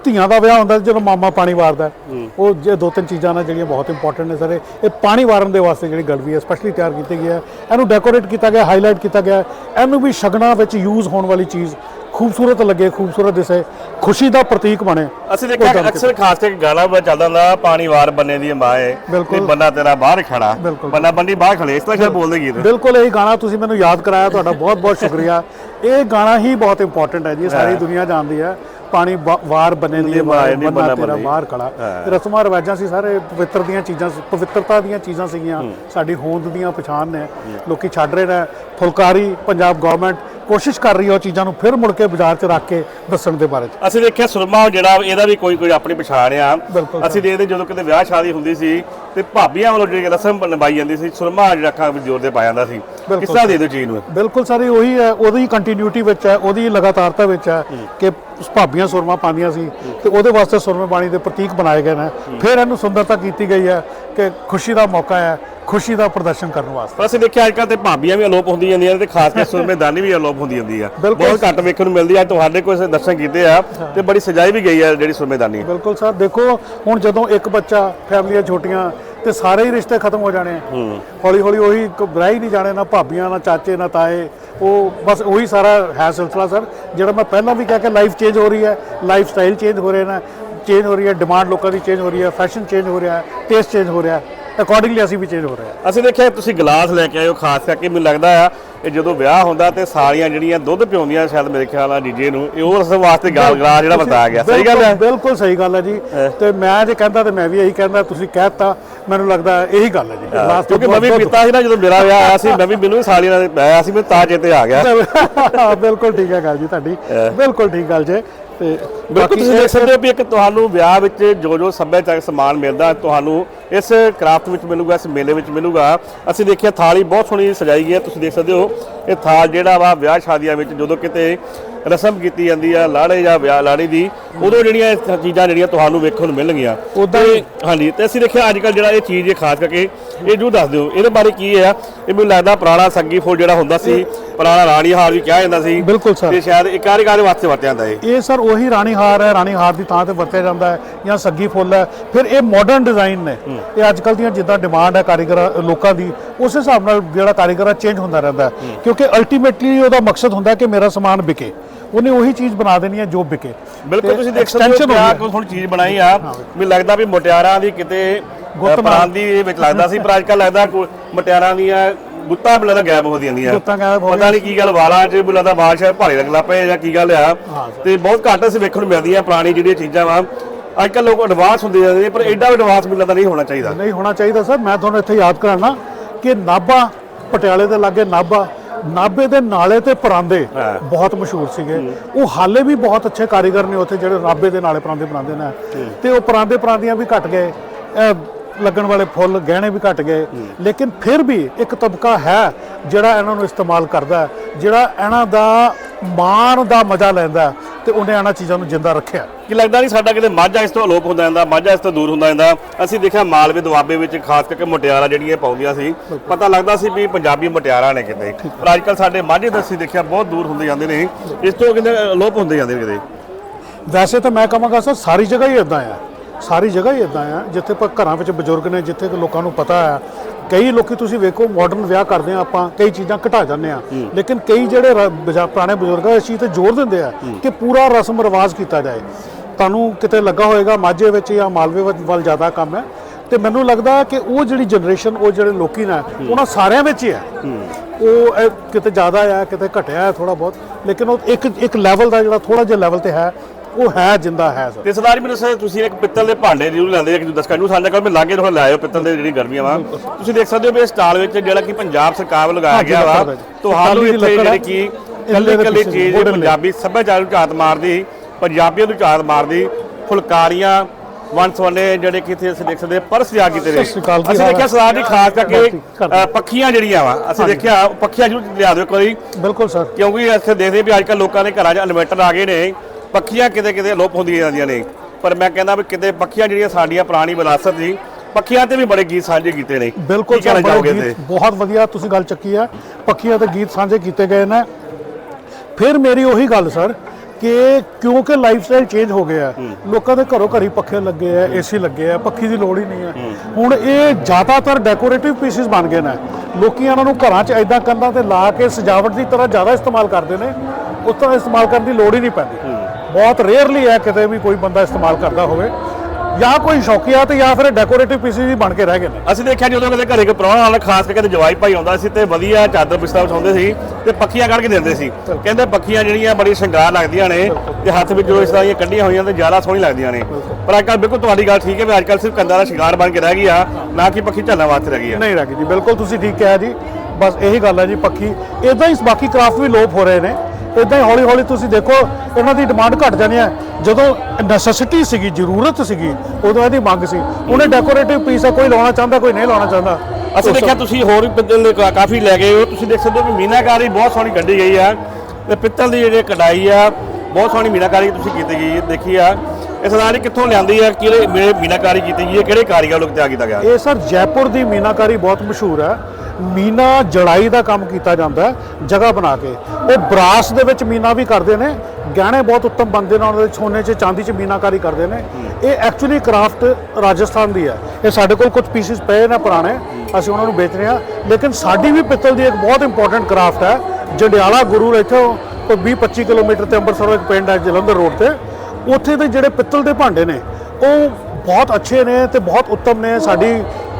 ਧੀਆਂ ਦਾ ਵਿਆਹ ਹੁੰਦਾ ਜਦੋਂ ਮਾਮਾ ਪਾਣੀ ਵਾਰਦਾ। ਉਹ ਜੇ ਦੋ ਤਿੰਨ ਚੀਜ਼ਾਂ ਨੇ ਜਿਹੜੀਆਂ ਬਹੁਤ ਇੰਪੋਰਟੈਂਟ ਨੇ ਸਾਰੇ ਇਹ ਪਾਣੀ ਵਾਰਨ ਦੇ ਵਾਸਤੇ ਜਿਹੜੀ ਗੜਵੀ ਹੈ ਸਪੈਸ਼ਲੀ ਤਿਆਰ ਕੀਤੀ ਗਈ ਹੈ ਇਹਨੂੰ ਡੈਕੋਰੇਟ ਕੀਤਾ ਗਿਆ ਹਾਈਲਾਈਟ ਕੀਤਾ ਗਿਆ। ਇਹਨੂੰ ਵੀ ਸ਼ਗਨਾਂ ਵਿੱਚ ਯੂਜ਼ ਹੋਣ ਵਾਲੀ ਚੀਜ਼ ਖੂਬਸੂਰਤ ਲੱਗੇ ਖੂਬਸੂਰਤ ਦਿਸੇ ਖੁਸ਼ੀ ਦਾ ਪ੍ਰਤੀਕ ਬਣੇ। ਅਸੀਂ ਦੇਖਿਆ ਕਿ ਅਕਸਰ ਖਾਸ ਕਰਕੇ ਗਾਣਾ ਬੜਾ ਚੱਲਦਾ ਹੁੰਦਾ ਪਾਣੀ ਵਾਰ ਬੰਨੇ ਦੀ ਮਾਏ। ਤੇ ਬੰਦਾ ਤੇਰਾ ਬਾਹਰ ਖੜਾ ਬਿਲਕੁਲ। ਬੰਦਾ ਬਾਹਰ ਖੜੇ ਇਸ ਤਰ੍ਹਾਂ ਸ਼ਾਇਦ ਬੋਲਦੇ ਗੀਤ। ਬਿਲਕੁਲ ਇਹ ਗਾਣਾ ਤੁਸੀਂ ਮੈਨੂੰ ਯਾਦ ਕਰਾਇਆ ਤੁਹਾਡਾ ਬਹੁਤ ਬਹੁਤ ਸ਼ੁਕਰੀਆ। ਇਹ ਗਾਣਾ ਹੀ ਬਹੁਤ ਇੰਪੋਰਟੈਂਟ ਹੈ ਜੀ ਸਾਰੀ ਦੁਨੀਆ ਜਾਣਦੀ ਹੈ। ਪਾਣੀ ਵਾਰ ਬਨੇ ਦੀ ਮਾਏ ਬੰਨਾ ਬੰਨਾ ਤੇਰਾ ਬੰਨੀ। ਬਾਹਰ ਖੜਾ। ਰਸਮਾਂ ਰਿਵਾਜਾਂ ਸੀ ਸਾਰੇ ਪਵਿੱਤਰ ਦੀਆਂ ਚੀਜ਼ਾਂ ਪਵਿੱਤਰਤਾ ਦੀਆਂ ਚੀਜ਼ਾਂ ਸੀਗੀਆਂ। ਸਾਡੀ ਹੋਂਦ ਦੀਆਂ ਪਛਾਣ ਨੇ। ਲੋਕੀ ਛੱਡ ਰਹੇ ਨੇ। ਫੁਲਕਾਰੀ ਪੰਜਾਬ ਗਵਰਨਮੈਂਟ ਕੋਸ਼ਿਸ਼ ਕਰ ਰਹੀ ਹੈ ਉਹ ਚੀਜ਼ਾਂ ਨੂੰ ਫਿਰ ਮੁੜ ਕੇ ਬਾਜ਼ਾਰ 'ਚ ਰੱਖ ਕੇ ਦੱਸਣ ਦੇ ਬਾਰੇ 'ਚ। ਅਸੀਂ ਦੇਖਿਆ ਸੁਰਮਾ ਜਿਹੜਾ ਇਹਦਾ ਵੀ ਕੋਈ ਕੋਈ ਆਪਣੀ ਪਛਾਣ ਆ। ਬਿਲਕੁਲ ਅਸੀਂ ਦੇਖਦੇ ਜਦੋਂ ਕਿਤੇ ਵਿਆਹ ਸ਼ਾਦੀ ਹੁੰਦੀ ਸੀ ਤੇ ਭਾਬੀਆਂ ਵੱਲੋਂ ਜਿਹੜੀ ਰਸਮ ਨਿਭਾਈ ਜਾਂਦੀ ਸੀ ਸੁਰਮਾ ਜਿਹੜਾ ਅੱਖਾਂ ਵਿੱਚ ਜ਼ੋਰ ਦੇ ਪਾਇਆ ਜਾਂਦਾ ਸੀ। ਕਿਸ ਤਰ੍ਹਾਂ ਦੇ ਦਿਓ ਚੀਜ਼ ਨੂੰ? ਬਿਲਕੁਲ ਸਾਰੀ ਉਹੀ ਹੈ ਉਹਦੀ ਕੰਟੀਨਿਊਟੀ ਵਿੱਚ ਹੈ ਉਹਦੀ ਲਗਾਤਾਰਤਾ ਵਿੱਚ ਹੈ ਕਿ ਭਾਬੀਆਂ ਸੁਰਮਾ ਪਾਉਂਦੀਆਂ ਸੀ ਤੇ ਉਹਦੇ ਵਾਸਤੇ ਸੁਰਮੇ ਬਾਣੀ ਦੇ ਪ੍ਰਤੀਕ ਬਣਾਏ ਗਏ ਨੇ। ਫਿਰ ਇਹਨੂੰ ਸੁੰਦਰਤਾ ਕੀਤੀ ਗਈ ਹੈ ਕਿ ਖੁਸ਼ੀ ਦਾ ਮੌਕਾ ਹੈ ਖੁਸ਼ੀ ਦਾ ਪ੍ਰਦਰਸ਼ਨ ਕਰਨ ਵਾਸਤੇ। ਅਸੀਂ ਦੇਖਿਆ ਅੱਜ ਕੱਲ੍ਹ ਤੇ ਭਾਬੀਆਂ ਵੀ ਅਲੋਪ ਹੁੰਦੀਆਂ ਜਾਂਦੀਆਂ ਤੇ ਖਾਸ ਕਰਕੇ ਸੁਰਮੇਦਾਨੀ ਵੀ ਅਲੋਪ ਹੁੰਦੀ ਜਾਂਦੀ ਆ। ਬਹੁਤ ਘੱਟ ਵੇਖਣ ਨੂੰ ਮਿਲਦੀ ਆ। ਤੁਹਾਡੇ ਕੋਲ ਦਰਸ਼ਨ ਕੀਤੇ ਆ ਤੇ ਬੜੀ ਸਜਾਈ ਵੀ ਗਈ ਆ ਜਿਹੜੀ ਸੁਰਮੇਦਾਨੀ ਬਿਲਕੁਲ ਸਰ ਦੇਖੋ ਹੁਣ ਜਦੋਂ ਇੱਕ ਬੱਚਾ ਫੈਮਲੀਆਂ ਛੋਟੀਆਂ ਤੇ ਸਾਰੇ ਹੀ ਰਿਸ਼ਤੇ ਖਤਮ ਹੋ ਜਾਣੇ ਆ। ਹੌਲੀ ਹੌਲੀ ਉਹੀ ਰਹਿ ਹੀ ਨਹੀਂ ਜਾਣੇ ਨਾ ਭਾਬੀਆਂ ਨਾ ਚਾਚੇ ਨਾ ਤਾਏ। ਉਹ ਬਸ ਉਹੀ ਸਾਰਾ ਹੈ ਸਿਲਸਿਲਾ ਸਰ ਜਿਹੜਾ ਮੈਂ ਪਹਿਲਾਂ ਵੀ ਕਿਹਾ ਕਿ ਲਾਈਫ ਚੇਂਜ ਹੋ ਰਹੀ ਹੈ ਲਾਈਫ ਸਟਾਈਲ ਚੇਂਜ ਹੋ ਰਹੇ ਨੇ ਚੇਂਜ ਹੋ ਰਹੀ ਹੈ ਡਿਮਾਂਡ ਲੋਕਾਂ ਦੀ ਚੇਂਜ ਹੋ ਰਹੀ ਹੈ ਫੈਸ਼ਨ ਚੇਂਜ ਹੋ ਰਿਹਾ ਹੈ ਟੇਸਟ ਚੇਂਜ ਹੋ ਰਿਹਾ ਹੈ। ਅਕੋਰਡਿੰਗਲੀ ਅਸੀਂ ਵੀ ਚੇਂਜ ਹੋ ਰਹੇ ਹਾਂ। ਅਸੀਂ ਦੇਖਿਆ ਤੁਸੀਂ ਗਲਾਸ ਲੈ ਕੇ ਆਏ ਹੋ ਖਾਸ ਕਰਕੇ ਮੈਨੂੰ ਲੱਗਦਾ ਆ ਇਹ ਜਦੋਂ ਵਿਆਹ ਹੁੰਦਾ ਤੇ ਸਾਲੀਆਂ ਜਿਹੜੀਆਂ ਦੁੱਧ ਪਿਉਂਦੀਆਂ ਸ਼ਾਇਦ ਮੇਰੇ ਖਿਆਲ ਨਾਲ ਜੀਜੇ ਨੂੰ ਇਹ ਰਸਮ ਵਾਸਤੇ ਗਾਲ ਗਲਾਸ ਜਿਹੜਾ ਵਰਤਾਇਆ ਗਿਆ। ਸਹੀ ਗੱਲ ਹੈ? ਬਿਲਕੁਲ- ਸਹੀ ਗੱਲ ਹੈ ਜੀ। ਤੇ ਮੈਂ ਜੇ ਕਹਿੰਦਾ ਤੇ ਮੈਂ ਵੀ ਇਹੀ ਕਹਿੰਦਾ ਤੁਸੀਂ ਕਹਿਤਾ ਮੈਨੂੰ ਲੱਗਦਾ ਇਹੀ ਗੱਲ ਹੈ ਜੀ। ਕਿਉਂਕਿ ਮੈਂ ਵੀ ਪੀਤਾ ਸੀ ਨਾ ਜਦੋਂ ਮੇਰਾ ਵਿਆਹ ਆਇਆ ਸੀ ਮੈਂ ਵੀ ਮੈਨੂੰ ਸਾਲੀਆਂ ਨਾਲ ਆਇਆ ਸੀ ਮੈਨੂੰ ਤਾਂ ਚੇਤੇ ਆ ਗਿਆ। ਬਿਲਕੁਲ ਠੀਕ ਹੈ ਗੱਲ ਜੀ ਤੁਹਾਡੀ। ਬਿਲਕੁਲ ਠੀਕ ਗੱਲ ਜੇ। ਤੇ ਬਿਲਕੁਲ ਤੁਸੀਂ ਦੇਖ ਸਕਦੇ ਹੋ ਵੀ ਇੱਕ ਤੁਹਾਨੂੰ ਵਿਆਹ ਵਿੱਚ ਜੋ ਜੋ ਸੱਭਿਆਚਾਰਕ ਸਮਾਨ ਮਿਲਦਾ ਤੁਹਾਨੂੰ ਇਸ ਕਰਾਫਟ ਵਿੱਚ ਮਿਲੂਗਾ ਇਸ ਮੇਲੇ ਵਿੱਚ ਮਿਲੂਗਾ। ਅਸੀਂ ਦੇਖਿਆ ਥਾਲੀ ਬਹੁਤ ਸੋਹਣੀ ਸਜਾਈ ਗਈ ਹੈ ਤੁਸੀਂ ਦੇਖ ਸਕਦੇ ਹੋ। ਇਹ ਥਾਲ ਜਿਹੜਾ ਵਾ ਵਿਆਹ ਸ਼ਾਦੀਆਂ ਵਿੱਚ ਜਦੋਂ ਕਿਤੇ ਰਸਮ ਕੀਤੀ ਜਾਂਦੀ ਆ ਲਾੜੇ ਜਾਂ ਵਿਆਹ ਲਾੜੀ ਦੀ ਉਦੋਂ ਜਿਹੜੀਆਂ ਇਹ ਚੀਜ਼ਾਂ ਜਿਹੜੀਆਂ ਤੁਹਾਨੂੰ ਵੇਖਣ ਨੂੰ ਮਿਲਣਗੀਆਂ। ਉੱਦਾਂ ਹਾਂਜੀ ਤੇ ਅਸੀਂ ਦੇਖਿਆ ਅੱਜ ਕੱਲ ਜਿਹੜਾ ਇਹ ਚੀਜ਼ ਇਹ ਖਾਸ ਕਰਕੇ ਇਹ ਜੂ ਦੱਸ ਦਿਓ। ਇਹਦੇ ਬਾਰੇ ਕੀ ਹੈ ਇਹ ਮੈਨੂੰ ਲੱਗਦਾ ਪੁਰਾਣਾ ਸੰਗੀ ਫੁੱਲ ਜਿਹੜਾ ਹੁੰਦਾ ਸੀ ਪੁਰਾਣਾ ਰਾਣੀ ਹਾਰ ਵੀ ਕਿਹਾ ਜਾਂਦਾ ਸੀ। ਬਿਲਕੁਲ ਸਰ। ਤੇ ਸ਼ਾਇਦ ਇਹ ਕਾਰੇ ਕਾਰੇ ਵਾਸਤੇ ਵਰਤਿਆ ਜਾਂਦਾ ਇਹ? ਇਹ ਸਰ ਉਹੀ ਰਾਣੀ ਹਾਰ ਹੈ ਰਾਣੀ ਹਾਰ ਦੀ ਥਾਂ ਤੇ ਵਰਤਿਆ ਜਾਂਦਾ ਹੈ ਜਾਂ ਸੱਗੀ ਫੁੱਲ ਹੈ। ਫਿਰ ਇਹ ਮਾਡਰਨ ਡਿਜ਼ਾਈਨ ਨੇ। ਇਹ ਅੱਜ ਕੱਲ ਦੀਆਂ ਜਿੱਦਾਂ ਡਿਮਾਂਡ ਹੈ ਕਾਰੀਗਰਾਂ ਲੋਕਾਂ ਦੀ ਉਸ ਹਿਸਾਬ ਨਾਲ ਜਿਹੜਾ ਕਾਰੀਗਰ ਚੇਂਜ ਹੁੰਦਾ ਰਹਿੰਦਾ ਹੈ। ਕਿਉਂਕਿ ਅਲਟੀਮੇਟਲੀ ਉਹਦਾ ਮਕਸਦ ਹੁੰਦਾ ਕਿ ਮੇਰਾ ਸਮਾਨ ਵਿਕੇ। ਉਹਨੇ ਉਹੀ ਚੀਜ਼ ਬਣਾ ਦੇਣੀ ਹੈ ਜੋ ਵਿਕੇ। ਬਿਲਕੁਲ ਤੇ ਤੁਸੀਂ ਦੇਖ ਸਕਦੇ ਹੋ। ਕੋਈ ਹੁਣ ਚੀਜ਼ ਬਣਾਈ ਆ। ਮੈਨੂੰ ਲੱਗਦਾ ਵੀ ਮੁਟਿਆਰਾਂ ਦੀ ਕਿਤੇ ਗੁੱਤ ਦੀ ਵਿੱਚ ਲੱਗਦਾ ਸੀ ਪਰ ਅੱਜ ਕੱਲ ਲੱਗਦਾ ਮੁਟਿਆਰਾਂ ਦੀਆਂ ਗੁੱਤਾਂ ਬਿਲਾਂ ਦਾ ਗਾਇਬ ਹੋ ਜਾਂਦੀਆਂ। ਪਤਾ ਨਹੀਂ ਕੀ ਗੱਲ ਵਾਲਾਂ 'ਚ ਬਿਲਾਂ ਦਾ ਵਾਲ ਸ਼ਾਇਦ ਭਾਰੇ ਲੱਗਣਾ ਪਏ ਜਾਂ ਕੀ ਗੱਲ ਆ। ਤੇ ਬਹੁਤ ਘੱਟ ਅਸੀਂ ਵੇਖਣ ਨੂੰ ਮਿਲਦੀਆਂ ਪੁਰਾਣੀ ਜਿਹੜੀਆਂ ਚੀਜ਼ਾਂ ਵਾ। ਅੱਜ ਕੱਲ ਲੋਕ ਐਡਵਾਂਸ ਹੁੰਦੇ ਜਾਂਦੇ ਨੇ ਪਰ ਐਡਾ ਐਡਵਾਂਸ ਬਿਲਾਂ ਦਾ ਨਹੀਂ ਹੋਣਾ ਚਾਹੀਦਾ। ਨਹੀਂ ਹੋਣਾ ਚਾਹੀਦਾ ਸਰ। ਮੈਂ ਤੁਹਾਨੂੰ ਇੱਥੇ ਯਾਦ ਕਰਾਣਾ ਕਿ ਨਾਭਾ ਪਟਿਆਲੇ ਦੇ ਲਾਗੇ ਨਾਭਾ ਨਾਭੇ ਦੇ ਨਾਲੇ ਤੇ ਪਰਾਂਦੇ। ਬਹੁਤ ਮਸ਼ਹੂਰ ਸੀਗੇ। ਉਹ ਹਾਲੇ ਵੀ ਬਹੁਤ ਅੱਛੇ ਕਾਰੀਗਰ ਨੇ ਉੱਥੇ ਜਿਹੜੇ ਨਾਭੇ ਦੇ ਨਾਲੇ ਪਰਾਂਦੇ ਬਣਾਉਂਦੇ ਨੇ। ਤੇ ਉਹ ਪਰਾਂਦੇ ਪਰਾਂਦੀਆਂ ਵੀ ਘਟ ਗਏ। ਲੱਗਣ ਵਾਲੇ ਫੁੱਲ ਗਹਿਣੇ ਵੀ ਘਟ ਗਏ। ਲੇਕਿਨ ਫਿਰ ਵੀ ਇੱਕ ਤਬਕਾ ਹੈ ਜਿਹੜਾ ਇਹਨਾਂ ਨੂੰ ਇਸਤੇਮਾਲ ਕਰਦਾ ਜਿਹੜਾ ਇਹਨਾਂ ਦਾ ਮਾਣ ਦਾ ਮਜ਼ਾ ਲੈਂਦਾ ਤੇ ਉਹਨੇ ਇਹਨਾਂ ਚੀਜ਼ਾਂ ਨੂੰ ਜਿੰਦਾ ਰੱਖਿਆ ਕੀ ਲੱਗਦਾ ਨਹੀਂ ਸਾਡਾ ਕਿਤੇ ਮਾਝਾ ਇਸ ਤੋਂ ਅਲੋਪ ਹੁੰਦਾ ਜਾਂਦਾ ਮਾਝਾ ਇਸ ਤੋਂ ਦੂਰ ਹੁੰਦਾ ਜਾਂਦਾ। ਅਸੀਂ ਦੇਖਿਆ ਮਾਲਵੇ ਦੁਆਬੇ ਵਿੱਚ ਖਾਸ ਕਰਕੇ ਮੁਟਿਆਰਾਂ ਜਿਹੜੀਆਂ ਪਾਉਂਦੀਆਂ ਸੀ ਪਤਾ ਲੱਗਦਾ ਸੀ ਵੀ ਪੰਜਾਬੀ ਮੁਟਿਆਰਾਂ ਨੇ ਕਿਤੇ। ਪਰ ਅੱਜ ਕੱਲ ਸਾਡੇ ਮਾਝੇ ਦਾ ਅਸੀਂ ਦੇਖਿਆ ਬਹੁਤ ਦੂਰ ਹੁੰਦੇ ਜਾਂਦੇ ਨੇ ਇਸ ਤੋਂ ਕਿਤੇ ਅਲੋਪ ਹੁੰਦੇ ਜਾਂਦੇ ਨੇ ਕਿਤੇ। ਵੈਸੇ ਤਾਂ ਮੈਂ ਕਹਾਂਗਾ ਸਰ ਸਾਰੀ ਜਗ੍ਹਾ ਹੀ ਇਦਾਂ ਆ। ਸਾਰੀ ਜਗ੍ਹਾ ਹੀ ਇਦਾਂ ਆ ਜਿੱਥੇ ਪਰ ਘਰਾਂ ਵਿੱਚ ਬਜ਼ੁਰਗ ਨੇ ਜਿੱਥੇ ਲੋਕਾਂ ਨੂੰ ਪਤਾ ਆ ਕਈ ਲੋਕੀ ਤੁਸੀਂ ਵੇਖੋ ਮਾਡਰਨ ਵਿਆਹ ਕਰਦੇ ਆ ਆਪਾਂ ਕਈ ਚੀਜ਼ਾਂ ਘਟਾ ਜਾਂਦੇ ਆ। ਲੇਕਿਨ ਕਈ ਜਿਹੜੇ ਰ- ਬਜ਼ਾ- ਪੁਰਾਣੇ ਬਜ਼ੁਰਗ ਆ ਇਸ ਚੀਜ਼ ਤੇ ਜ਼ੋਰ ਦਿੰਦੇ ਆ ਕਿ ਪੂਰਾ ਰਸਮ ਰਿਵਾਜ ਕੀਤਾ ਜਾਏ। ਤੁਹਾਨੂੰ ਕਿਤੇ ਲੱਗਾ ਹੋਏਗਾ ਮਾਝੇ ਵਿੱਚ ਜਾਂ ਮਾਲਵੇ ਵਿੱਚ ਵੱਲ ਜ਼ਿਆਦਾ ਕੰਮ ਹੈ। ਤੇ ਮੈਨੂੰ ਲੱਗਦਾ ਕਿ ਉਹ ਜਿਹੜੀ ਜਨਰੇਸ਼ਨ ਉਹ ਜਿਹੜੇ ਲੋਕੀ ਨੇ ਉਹਨਾਂ ਸਾਰਿਆਂ ਵਿੱਚ ਹੀ ਹੈ। ਉਹ ਇਹ ਕਿਤੇ ਜ਼ਿਆਦਾ ਆ ਕਿਤੇ ਘਟਿਆ ਥੋੜਾ ਬਹੁਤ। ਲੇਕਿਨ ਉਹ ਇੱਕ ਇੱਕ ਲੈਵਲ ਦਾ ਜਿਹੜਾ ਥੋੜਾ ਜਿਹਾ ਲੈਵਲ ਤੇ ਹੈ ਉਹ ਹੈ ਜਿੰਦਾ ਹੈ ਸਰ। ਤੇ ਸਰਦਾਰ ਮੈਨੂੰ ਦੱਸੋ ਤੁਸੀਂ ਇੱਕ ਪਿੱਤਲ ਦੇ ਭਾਂਡੇ ਜ਼ਰੂਰ ਲੈਂਦੇ ਆ ਕਿ ਦਸਕਾਂ ਨੂੰ ਸਾਂਝਾ ਕਰ ਮੈਂ ਲਾਗੇ ਤੋਂ ਲਾਇਓ ਪਿੱਤਲ ਦੇ ਜਿਹੜੀ ਗਰਮੀਆਂ ਵਾ। ਤੁਸੀਂ ਦੇਖ ਸਕਦੇ ਹੋ ਵੀ ਇਸ ਸਟਾਲ ਵਿੱਚ ਜਿਹੜਾ ਕਿ ਪੰਜਾਬ ਸਰਕਾਰ ਵੱਲੋਂ ਲਗਾਇਆ ਗਿਆ ਵਾ। ਤੁਹਾਨੂੰ ਇੱਥੇ ਜਿਹੜੀ। ਕਿ ਕੱਲੀ ਕੱਲੀ ਚੀਜ਼ ਪੰਜਾਬੀ ਸੱਭਿਆਚਾਰ ਨੂੰ ਝਾਤ ਮਾਰਦੀ ਪੰਜਾਬੀਆਂ ਨੂੰ ਝਾਤ ਮਾਰਦੀ ਫੁਲਕਾਰੀਆਂ ਵੰਨ ਸਵੰਨੇ ਜਿਹੜੇ ਕਿ ਇੱਥੇ ਅਸੀਂ ਦੇਖ ਸਕਦੇ ਪਰਸ ਜਾ ਕੀਤੇ ਨੇ ਸ਼੍ਰੀ ਅਸੀਂ ਦੇਖਿਆ? ਸਰਦਾਰ ਜੀ ਖਾਸ ਕਰਕੇ ਪੱਖੀਆਂ ਜਿਹੜੀਆਂ ਵਾ ਅਸੀਂ ਦੇਖਿਆ ਪੱਖੀਆਂ ਜ਼ਰੂਰ ਲਿਆ ਦਿਓ ਵਾਰੀ। ਬਿਲਕੁਲ ਸਰ। ਕਿਉਂਕਿ ਇੱਥੇ ਦੇਖਦੇ ਵੀ ਅੱਜ ਕੱਲ ਲੋਕਾਂ ਦੇ ਘਰਾਂ 'ਚ ਇਨਵਰਟਰ ਆ ਗਏ ਨੇ। ਪੱਖੀਆਂ ਕਿਤੇ ਕਿਤੇ ਅਲੋਪ ਹੁੰਦੀਆਂ ਜਾਂਦੀਆਂ ਨੇ। ਪਰ ਮੈਂ ਕਹਿੰਦਾ ਵੀ ਕਿਤੇ ਪੱਖੀਆਂ ਜਿਹੜੀਆਂ ਸਾਡੀਆਂ ਪੁਰਾਣੀ ਵਿਰਾਸਤ ਸੀ ਪੱਖੀਆਂ ਤੇ ਵੀ ਬੜੇ ਗੀਤ ਸਾਂਝੇ ਕੀਤੇ ਨੇ। ਬਿਲਕੁਲ ਕੀ ਕਹਿਣਾ ਸਰ ਬੜੇ ਚਾਹੋਗੇ ਗੀਤ ਤੇ ਬਹੁਤ ਵਧੀਆ ਤੁਸੀਂ ਗੱਲ ਚੱਕੀ ਆ ਪੱਖੀਆਂ ਤੇ ਗੀਤ ਸਾਂਝੇ ਕੀਤੇ ਗਏ ਨੇ। ਫਿਰ ਮੇਰੀ ਉਹੀ ਗੱਲ ਸਰ ਕਿ ਕਿਉਂਕਿ ਲਾਈਫ ਸਟਾਈਲ ਚੇਂਜ ਹੋ ਗਿਆ ਲੋਕਾਂ ਦੇ ਘਰੋਂ ਘਰੀ ਪੱਖੇ ਲੱਗੇ ਆ ਏਸੀ ਲੱਗੇ ਆ ਪੱਖੀ ਦੀ ਲੋੜ ਹੀ ਨਹੀਂ ਹੈ। ਹੁਣ ਇਹ ਜ਼ਿਆਦਾਤਰ ਡੈਕੋਰੇਟਿਵ ਪੀਸਿਸ ਬਣ ਗਏ ਨੇ। ਲੋਕੀ ਇਹਨਾਂ ਨੂੰ ਘਰਾਂ 'ਚ ਐਦਾਂ ਕੰਧਾਂ ਤੇ ਲਾ ਕੇ ਸਜਾਵਟ ਦੀ ਤਰ੍ਹਾਂ ਜ਼ਿਆਦਾ ਇਸਤੇਮਾਲ ਕਰਦੇ ਨੇ ਉਸ ਤਰ੍ਹਾਂ ਇਸਤੇਮਾਲ ਕਰਨ ਦੀ ਲੋੜ ਹੀ ਨਹੀਂ ਪੈਂਦੀ। ਬਹੁਤ ਰੇਅਰਲੀ ਹੈ ਕਿਤੇ ਵੀ ਕੋਈ ਬੰਦਾ ਇਸਤੇਮਾਲ ਕਰਦਾ ਹੋਵੇ। ਜਾਂ ਕੋਈ ਸ਼ੌਕੀਆ ਤੇ ਜਾਂ ਫਿਰ ਡੈਕੋਰੇਟਿਵ ਪੀਸਿਸ ਹੀ ਬਣ ਕੇ ਰਹਿ ਗਏ ਨੇ। ਅਸੀਂ ਦੇਖਿਆ ਜਦੋਂ ਕਦੇ ਘਰੇ ਕੋਈ ਪ੍ਰਾਹੁਣਾ ਨਾਲ ਖਾਸ ਕਰਕੇ ਜਵਾਈ ਭਾਈ ਆਉਂਦਾ ਸੀ ਤੇ ਵਧੀਆ ਚਾਦਰ ਬਿਸਤਰਾ ਵਿਛਾਉਂਦੇ ਸੀ ਤੇ ਪੱਖੀਆਂ ਕੱਢ ਕੇ ਦਿੰਦੇ ਸੀ। ਕਹਿੰਦੇ ਪੱਖੀਆਂ ਜਿਹੜੀਆਂ ਬੜੀ ਸ਼ਿੰਗਾਰ ਲੱਗਦੀਆਂ ਨੇ ਤੇ ਹੱਥ ਵਿੱਚ ਜੋ ਇਸ ਤਰ੍ਹਾਂ ਦੀਆਂ ਕੱਢੀਆਂ ਹੋਈਆਂ ਤੇ ਜ਼ਿਆਦਾ ਸੋਹਣੀ ਲੱਗਦੀਆਂ ਨੇ। ਪਰ ਅੱਜ ਕੱਲ੍ਹ ਬਿਲਕੁਲ ਤੁਹਾਡੀ ਗੱਲ ਠੀਕ ਹੈ ਵੀ ਅੱਜ ਕੱਲ੍ਹ ਸਿਰਫ ਕੰਦਾਂ ਦਾ ਸ਼ਿੰਗਾਰ ਬਣ ਕੇ ਰਹਿ ਗਈ ਆ ਨਾ ਕਿ ਪੱਖੀ ਝੱਲਣ ਵਾਸਤੇ ਰਹਿ ਗਈ ਆ। ਨਹੀਂ ਰੱਖੀ ਜੀ ਬਿਲਕੁਲ ਤੁਸੀਂ ਠੀਕ ਕਿਹਾ ਜੀ। ਬਸ ਇਹੀ ਗੱਲ ਹੈ ਜੀ ਪੱਖੀ। ਇਦਾਂ ਹੀ ਬਾਕੀ ਕਰਾਫਟ ਵੀ ਲੋਪ ਹੋ ਰਹੇ ਨੇ। ਇਦਾਂ ਹੀ ਹੌਲੀ ਹੌਲੀ ਤੁਸੀਂ ਦੇਖੋ ਇਹਨਾਂ ਦੀ ਡਿਮਾਂਡ ਘਟ ਜਾਣੀ ਹੈ। ਜਦੋਂ ਨੈਸੈਸਿਟੀ ਸੀਗੀ ਜ਼ਰੂਰਤ ਸੀਗੀ ਉਦੋਂ ਇਹਦੀ ਮੰਗ ਸੀ। ਉਹਨੇ ਡੈਕੋਰੇਟਿਵ ਪੀਸ ਆ ਕੋਈ ਲਾਉਣਾ ਚਾਹੁੰਦਾ ਕੋਈ ਨਹੀਂ ਲਾਉਣਾ ਚਾਹੁੰਦਾ। ਅਸੀਂ ਦੇਖਿਆ ਤੁਸੀਂ ਹੋਰ ਵੀ ਪਿੱਤਲ ਦੇ ਕਾ- ਕਾਫੀ ਲੈ ਗਏ ਹੋ। ਤੁਸੀਂ ਦੇਖ ਸਕਦੇ ਹੋ ਵੀ ਮੀਨਾਕਾਰੀ ਬਹੁਤ ਸੋਹਣੀ ਕੱਢੀ ਗਈ ਆ। ਤੇ ਪਿੱਤਲ ਦੀ ਜਿਹੜੀ ਕਢਾਈ ਆ ਬਹੁਤ ਸੋਹਣੀ ਮੀਨਾਕਾਰੀ ਤੁਸੀਂ ਕੀਤੀ ਗਈ ਹੈ ਦੇਖੀ ਆ। ਇਹ ਸਰਦਾਰ ਕਿੱਥੋਂ ਲਿਆਂਦੀ ਆ? ਕਿਹੜੇ ਮੀਨਾਕਾਰੀ ਕੀਤੀ ਗਈ ਹੈ ਕਿਹੜੇ ਕਾਰੀਗਰ ਵੱਲੋਂ ਤਿਆਰ ਕੀਤਾ ਗਿਆ? ਇਹ ਸਰ ਜੈਪੁਰ ਦੀ ਮੀਨਾਕਾਰੀ ਬਹੁਤ ਮਸ਼ਹੂਰ ਹੈ ਮੀਨਾ ਜੜਾਈ ਦਾ ਕੰਮ ਕੀਤਾ ਜਾਂਦਾ ਹੈ, ਜਗ੍ਹਾ ਬਣਾ ਕੇ। ਉਹ ਬਰਾਸ ਦੇ ਵਿੱਚ ਮੀਨਾ ਵੀ ਕਰਦੇ ਨੇ, ਗਹਿਣੇ ਬਹੁਤ ਉੱਤਮ ਬਣਦੇ ਨੇ ਉਹਨਾਂ ਦੇ ਸੋਨੇ 'ਚ, ਚਾਂਦੀ 'ਚ ਮੀਨਾਕਾਰੀ ਕਰਦੇ ਨੇ। ਇਹ ਐਕਚੁਅਲੀ ਕਰਾਫਟ ਰਾਜਸਥਾਨ ਦੀ ਹੈ। ਇਹ ਸਾਡੇ ਕੋਲ ਕੁਝ ਪੀਸਿਸ ਪਏ ਨੇ ਪੁਰਾਣੇ, ਅਸੀਂ ਉਹਨਾਂ ਨੂੰ ਵੇਚ ਰਹੇ ਹਾਂ। ਲੇਕਿਨ ਸਾਡੀ ਵੀ ਪਿੱਤਲ ਦੀ ਇੱਕ ਬਹੁਤ ਇੰਪੋਰਟੈਂਟ ਕਰਾਫਟ ਹੈ। ਜੰਡਿਆਲਾ ਗੁਰੂ ਇੱਥੋਂ ਕੋਈ 20 25 ਕਿਲੋਮੀਟਰ ਤੇ ਅੰਮ੍ਰਿਤਸਰੋਂ ਇੱਕ ਪਿੰਡ ਹੈ, ਜਲੰਧਰ ਰੋਡ ਤੇ। ਉੱਥੇ ਦੇ ਜਿਹੜੇ ਪਿੱਤਲ ਦੇ ਭਾਂਡੇ ਨੇ, ਉਹ ਬਹੁਤ ਅੱਛੇ ਨੇ ਤੇ ਬਹੁਤ ਉੱਤਮ ਨੇ। ਸਾਡੀ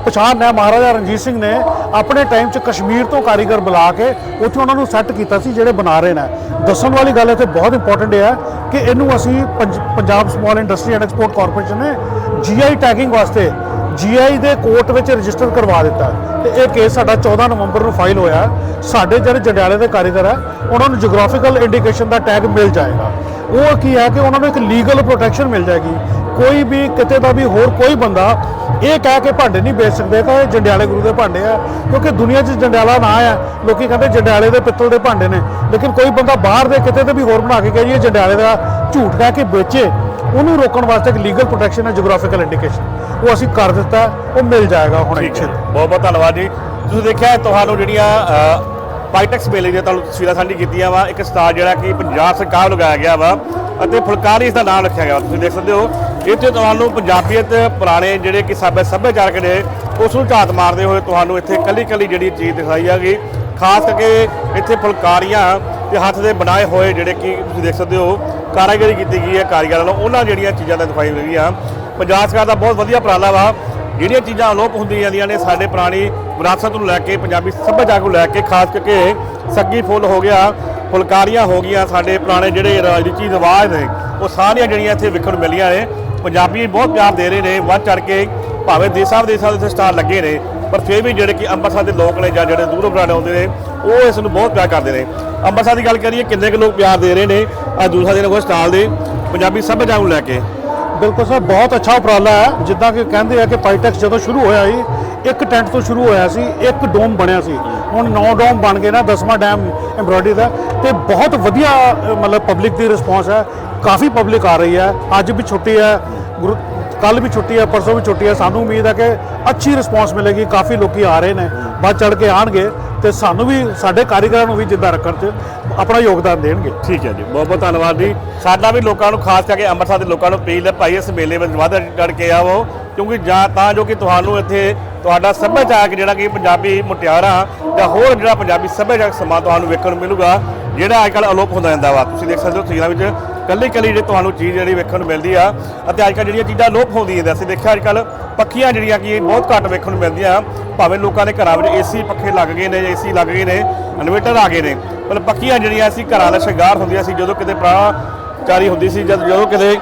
ਪਛਾਣ ਹੈ ਮਹਾਰਾਜਾ ਰਣਜੀਤ ਸਿੰਘ ਨੇ ਆਪਣੇ ਟਾਈਮ 'ਚ ਕਸ਼ਮੀਰ ਤੋਂ ਕਾਰੀਗਰ ਬੁਲਾ ਕੇ ਉੱਥੇ ਉਹਨਾਂ ਨੂੰ ਸੈੱਟ ਕੀਤਾ ਸੀ, ਜਿਹੜੇ ਬਣਾ ਰਹੇ ਨੇ। ਦੱਸਣ ਵਾਲੀ ਗੱਲ ਇੱਥੇ ਬਹੁਤ ਇੰਪੋਰਟੈਂਟ ਹੈ ਕਿ ਇਹਨੂੰ ਅਸੀਂ ਪੰਜ- Punjab small industry and export corporation ਨੇ ਜੀਆਈ ਟੈਗਿੰਗ ਵਾਸਤੇ ਜੀਆਈ ਦੇ ਕੋਰਟ ਵਿੱਚ ਰਜਿਸਟਰ ਕਰਵਾ ਦਿੱਤਾ। ਤੇ ਇਹ ਕੇਸ ਸਾਡਾ 14 ਨਵੰਬਰ ਨੂੰ ਫਾਈਲ ਹੋਇਆ ਸਾਡੇ ਜਿਹੜੇ ਜੰਡਿਆਲੇ ਦੇ ਕਾਰੀਗਰ ਹੈ, ਉਹਨਾਂ ਨੂੰ ਜੀਓਗ੍ਰਾਫੀਕਲ ਇੰਡੀਕੇਸ਼ਨ ਦਾ ਟੈਗ ਮਿਲ ਜਾਏਗਾ। ਉਹ ਕੀ ਹੈ ਕਿ ਉਹਨਾਂ ਨੂੰ ਇੱਕ ਲੀਗਲ ਪ੍ਰੋਟੈਕਸ਼ਨ ਮਿਲ ਜਾਏਗੀ। ਕੋਈ ਵੀ ਕਿਤੇ ਦਾ ਵੀ ਹੋਰ ਕੋਈ ਬੰਦਾ ਇਹ ਕਹਿ ਕੇ ਭਾਂਡੇ ਨਹੀਂ ਵੇਚ ਸਕਦੇ ਕਿ ਇਹ ਜੰਡਿਆਲੇ ਗੁਰੂ ਦੇ ਭਾਂਡੇ ਆ ਕਿਉਂਕਿ ਦੁਨੀਆ 'ਚ ਜੰਡਿਆਲਾ ਨਾਂ ਆ ਲੋਕੀ ਕਹਿੰਦੇ ਜੰਡਿਆਲੇ ਦੇ ਪਿੱਤਲ ਦੇ ਭਾਂਡੇ ਨੇ ਲੇਕਿਨ ਕੋਈ ਬੰਦਾ ਬਾਹਰ ਦੇ ਕਿਤੇ ਤੇ ਵੀ ਹੋਰ ਬਣਾ ਕੇ ਕਹੇ ਜੀ ਇਹ ਜੰਡਿਆਲੇ ਦਾ ਝੂਠ ਕਹਿ ਕੇ ਵੇਚੇ ਉਹਨੂੰ ਰੋਕਣ ਵਾਸਤੇ ਇੱਕ ਲੀਗਲ ਪ੍ਰੋਟੈਕਸ਼ਨ ਹੈ ਜੀਓਗ੍ਰਾਫੀਕਲ ਇੰਡੀਕੇਸ਼ਨ ਉਹ ਅਸੀਂ ਕਰ ਦਿੱਤਾ ਉਹ ਮਿਲ ਜਾਏਗਾ ਹੁਣ ਇੱਥੇ ਬਹੁਤ ਬਹੁਤ ਧੰਨਵਾਦ ਜੀ ਤੁਸੀਂ ਦੇਖਿਆ ਤੁਹਾਨੂੰ ਜਿਹੜੀਆਂ ਪਾਈਟੈਕਸ ਮੇਲੇ ਦੀਆਂ ਤੁਹਾਨੂੰ ਤਸਵੀਰਾਂ ਸਾਂਝੀ ਕੀਤੀਆਂ ਵਾ ਇੱਕ ਸਟਾਰ ਜਿਹੜਾ ਕਿ ਪੰਜਾਬ ਸਰਕਾਰ ਲਗਾਇਆ ਗਿਆ ਵਾ ਅਤੇ ਫੁਲਕਾਰੀ ਇਸ ਦਾ ਨਾਮ ਰੱਖਿਆ ਗਿਆ। ਤੁਸੀਂ ਦੇਖ ਸਕਦੇ ਹੋ ਇੱਥੇ ਤੁਹਾਨੂੰ ਪੰਜਾਬੀਅਤ ਪੁਰਾਣੇ ਜਿਹੜੇ ਕਿ ਸਾਬੇ ਸੱਭਿਆਚਾਰਕ ਨੇ, ਉਸ ਨੂੰ ਝਾਤ ਮਾਰਦੇ ਹੋਏ ਤੁਹਾਨੂੰ ਇੱਥੇ ਕੱਲੀ ਕੱਲੀ ਜਿਹੜੀ ਚੀਜ਼ ਦਿਖਾਈ ਜਾਗੀ ਖਾਸ ਕਰਕੇ ਇੱਥੇ ਫੁਲਕਾਰੀਆਂ ਤੇ ਹੱਥ ਦੇ ਬਣਾਏ ਹੋਏ ਜਿਹੜੇ ਕਿ ਤੁਸੀਂ ਦੇਖ ਸਕਦੇ ਹੋ, ਕਾਰੀਗਰੀ ਕੀਤੀ ਗਈ ਹੈ ਕਾਰੀਗਰਾਂ ਵੱਲੋਂ। ਉਹਨਾਂ ਜਿਹੜੀਆਂ ਚੀਜ਼ਾਂ ਦਾ ਦਿਖਾਈ ਗਈਆਂ। ਪੰਜਾਬ ਸਰਕਾਰ ਦਾ ਬਹੁਤ ਵਧੀਆ ਉਪਰਾਲਾ ਵਾ। ਜਿਹੜੀਆਂ ਚੀਜ਼ਾਂ ਅਲੋਪ ਹੁੰਦੀਆਂ ਜਾਂਦੀਆਂ ਨੇ ਸਾਡੇ ਪੁਰਾਣੀ ਵਿਰਾਸਤ ਨੂੰ ਲੈ ਕੇ, ਪੰਜਾਬੀ ਸੱਭਿਆਚਾਰ ਨੂੰ ਲੈ ਕੇ, ਖਾਸ ਕਰਕੇ ਸੱਗੀ ਫੁੱਲ ਹੋ ਗਿਆ, ਫੁਲਕਾਰੀਆਂ ਹੋ ਗਈਆਂ, ਸਾਡੇ ਪੁਰਾਣੇ ਜਿਹੜੇ ਰਾਜਨੀਤੀ ਰਿਵਾਜ ਨੇ, ਉਹ ਸਾਰੀਆਂ ਜਿਹੜੀਆਂ ਇੱਥੇ ਵਿਖਣ ਨੂੰ ਮਿਲੀਆਂ ਨੇ। ਪੰਜਾਬੀ ਬਹੁਤ ਪਿਆਰ ਦੇ ਰਹੇ ਨੇ, ਵੱਧ ਚੜ ਕੇ ਭਾਵੇਂ ਦੇਸਾਂ ਵਿਦੇਸਾਂ ਦੇ ਉੱਥੇ ਸਟਾਰ ਲੱਗੇ ਨੇ, ਪਰ ਫਿਰ ਵੀ ਜਿਹੜੇ ਕਿ ਅੰਮ੍ਰਿਤਸਰ ਦੇ ਲੋਕ ਨੇ ਜਾਂ ਜਿਹੜੇ ਦੂਰੋਂ ਬਰਾੜੇ ਆਉਂਦੇ ਨੇ, ਉਹ ਇਸ ਨੂੰ ਬਹੁਤ ਪਿਆਰ ਕਰਦੇ ਨੇ। ਅੰਮ੍ਰਿਤਸਰ ਦੀ ਗੱਲ ਕਰੀਏ, ਕਿੰਨੇ ਕੁ ਲੋਕ ਪਿਆਰ ਦੇ ਰਹੇ ਨੇ, ਅੱਜ ਦੂਸਰਾ ਦਿਨ ਕੋਈ ਸਟਾਲ ਦੇ, ਪੰਜਾਬੀ ਸੱਭਿਆਚਾਰ ਨੂੰ ਲੈ ਕੇ। ਬਿਲਕੁਲ ਸਰ, ਬਹੁਤ ਅੱਛਾ ਉਪਰਾਲਾ ਹੈ। ਜਿੱਦਾਂ ਕਿ ਕਹਿੰਦੇ ਆ ਕਿ ਪਾਈਟੈਕਸ ਜਦੋਂ ਸ਼ੁਰੂ ਹੋਇਆ ਸੀ, ਇੱਕ ਟੈਂਟ ਤੋਂ ਸ਼ੁਰੂ ਹੋਇਆ ਸੀ, ਇੱਕ ਡੋਮ ਬਣਿਆ ਸੀ। ਹੁਣ ਨੌ ਡੋਮ ਬਣ ਗਏ ਨਾ 10ਵਾਂ ਡੈਮ ਐਮਬ੍ਰੋਇਡਰੀ ਦਾ ਤੇ ਬਹੁਤ ਵਧੀਆ ਮਤਲਬ ਪਬਲਿਕ ਦੀ ਰਿਸਪੌਂਸ ਹੈ। ਕਾਫੀ ਪਬਲਿਕ ਆ ਰਹੀ ਹੈ। ਅੱਜ ਵੀ ਛੁੱਟੀ ਹੈ, ਗੁਰੂ ਕੱਲ ਵੀ ਛੁੱਟੀ ਹੈ, ਪਰਸੋਂ ਵੀ ਛੁੱਟੀ ਹੈ। ਸਾਨੂੰ ਉਮੀਦ ਹੈ ਕਿ ਅੱਛੀ ਰਿਸਪੌਂਸ ਮਿਲੇਗੀ, ਕਾਫੀ ਲੋਕੀ ਆ ਰਹੇ ਨੇ, ਵੱਧ ਚੜ ਕੇ ਆਣਗੇ ਤੇ ਸਾਨੂੰ ਵੀ, ਸਾਡੇ ਕਾਰੀਗਰਾਂ ਨੂੰ ਵੀ ਜਿੱਦਾਂ ਰੱਖਣ 'ਚ ਆਪਣਾ ਯੋਗਦਾਨ ਦੇਣਗੇ। ਠੀਕ ਹੈ ਜੀ, ਬਹੁਤ ਬਹੁਤ ਧੰਨਵਾਦ ਜੀ। ਸਾਡਾ ਵੀ ਲੋਕਾਂ ਨੂੰ, ਖਾਸ ਕਰਕੇ ਅੰਮ੍ਰਿਤਸਰ ਦੇ ਲੋਕਾਂ ਨੂੰ ਅਪੀਲ ਹੈ, ਭਾਈ ਇਸ ਮੇਲੇ ਵਿੱਚ ਵੱਧ ਚੜ ਕੇ ਆਵੋ, ਕਿਉਂਕਿ ਜਾਂ ਤਾਂ ਜੋ ਕਿ ਤੁਹਾਨੂੰ ਇੱਥੇ ਤੁਹਾਡਾ ਸੱਭਿਆਚਾਰਕ ਜਿਹੜਾ ਕਿ ਪੰਜਾਬੀ ਮੁਟਿਆਰਾਂ ਜਾਂ ਹੋਰ ਜਿਹੜਾ ਪੰਜਾਬੀ ਸੱਭਿਆਚਾਰਕ ਸਮਾਂ ਤੁਹਾਨੂੰ ਵੇਖਣ ਨੂੰ ਮਿਲੂਗਾ, ਜਿਹੜਾ ਅੱਜ ਕੱਲ੍ਹ ਅਲੋਪ ਹੁੰਦਾ ਜਾਂਦਾ ਵਾ। ਤੁਸੀਂ ਦੇਖ ਸਕਦੇ ਹੋ, ਤਸਵੀਰਾਂ ਵਿੱਚ ਕੱਲੀ ਕੱਲੀ ਜਿਹੜੀ ਤੁਹਾਨੂੰ ਚੀਜ਼ ਜਿਹੜੀ ਵੇਖਣ ਨੂੰ ਮਿਲਦੀ ਆ, ਅਤੇ ਅੱਜ ਕੱਲ੍ਹ ਜਿਹੜੀਆਂ ਚੀਜ਼ਾਂ ਅਲੋਪ ਹੁੰਦੀਆਂ ਨੇ, ਅਸੀਂ ਦੇਖਿਆ ਅੱਜ ਕੱਲ੍ਹ ਪੱਖੀਆਂ ਜਿਹੜੀਆਂ ਕਿ ਬਹੁਤ ਘੱਟ ਵੇਖਣ ਨੂੰ ਮਿਲਦੀਆਂ, ਭਾਵੇਂ ਲੋਕਾਂ ਦੇ ਘਰਾਂ ਵਿੱਚ ਏਸੀ ਪੱਖੇ ਲੱਗ ਗਏ ਨੇ ਏਸੀ ਲੱਗ ਗਏ ਨੇ ਇਨਵੇਟਰ ਆ ਗਏ ਨੇ, ਪਰ ਪੱਖੀਆਂ ਜਿਹੜੀਆਂ ਅਸੀਂ ਘਰਾਂ ਦਾ ਸ਼ਿੰਗਾਰ ਹੁੰਦੀਆਂ ਸੀ, ਜਦੋਂ ਕਿਤੇ ਚਾਰੀ ਹੁੰਦੀ ਸੀ, ਜਦ ਜਦੋਂ ਕਿਤੇ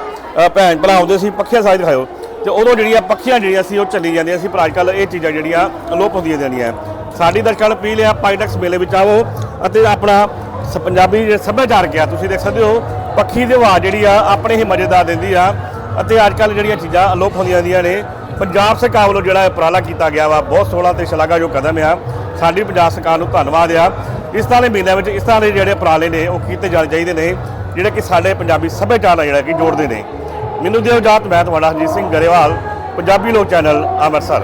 ਭੈਣ ਭਰਾ ਆਉਂਦੇ ਸੀ ਪੱਖੀਆਂ ਸਾਜ ਦਿਖਾਇਓ, ਤੇ ਉਦੋਂ ਜਿਹੜੀਆਂ ਪੱਖੀਆਂ ਜਿਹੜੀਆਂ ਸੀ, ਉਹ ਚੱਲੀ ਜਾਂਦੀਆਂ ਸੀ, ਪਰ ਅੱਜ ਕੱਲ੍ਹ ਇਹ ਚੀਜ਼ਾਂ ਜਿਹੜੀਆਂ ਅਲੋਪ ਹੁੰਦੀਆਂ ਜਾਂਦੀਆਂ ਸਾਡੀ ਦਰਸ਼ਕਾਂ ਨੂੰ ਅਪੀਲ ਹੈ ਪਾਈਟੈਕਸ ਮੇਲੇ ਵਿੱਚ ਆਵੋ, ਅਤੇ ਆਪਣਾ ਸ- ਪੰਜਾਬੀ ਜਿਹੜੇ ਸੱਭਿਆਚਾਰਕ ਆ, ਤੁਸੀਂ ਦੇਖ ਸਕਦੇ ਹੋ ਪੱਖੀ ਦੀ ਆਵਾਜ਼ ਜਿਹੜੀ ਆ, ਆਪਣੇ ਹੀ ਮਜ਼ੇਦਾਰ ਦਿੰਦੀ ਆ। ਅਤੇ ਅੱਜ ਕੱਲ੍ਹ ਜਿਹੜੀਆਂ ਚੀਜ਼ਾਂ ਅਲੋਪ ਹੁੰਦੀਆਂ ਜਾਂਦੀਆਂ ਨੇ, ਪੰਜਾਬ ਸਰਕਾਰ ਵੱਲੋਂ ਜਿਹੜਾ ਉਪਰਾਲਾ ਕੀਤਾ ਗਿਆ ਵਾ, ਬਹੁਤ ਸੋਹਣਾ ਤੇ ਸ਼ਲਾਘਾਯੋਗ ਕਦਮ ਆ। ਸਾਡੀ ਪੰਜਾਬ ਸਰਕਾਰ ਨੂੰ ਧੰਨਵਾਦ ਆ। ਇਸ ਤਰ੍ਹਾਂ ਦੇ ਮਹੀਨਿਆਂ ਵਿੱਚ ਇਸ ਤਰ੍ਹਾਂ ਦੇ ਜਿਹੜੇ ਉਪਰਾਲੇ ਨੇ, ਉਹ ਕੀਤੇ ਜਾਣੇ ਚਾਹੀਦੇ ਨੇ, ਜਿਹੜੇ ਕਿ ਸਾਡੇ ਪੰਜਾਬੀ ਸੱਭਿਆਚਾਰ ਨਾਲ ਜਿਹੜਾ ਕਿ ਜੋੜਦੇ ਨੇ। ਮੈਨੂੰ ਦਿਓ ਜਾਤ ਮੈਂ ਤੁਹਾਡਾ ਹਰਜੀਤ ਸਿੰਘ ਗਰੇਵਾਲ, ਪੰਜਾਬੀ ਲੋਕ ਚੈਨਲ, ਅੰਮ੍ਰਿਤਸਰ।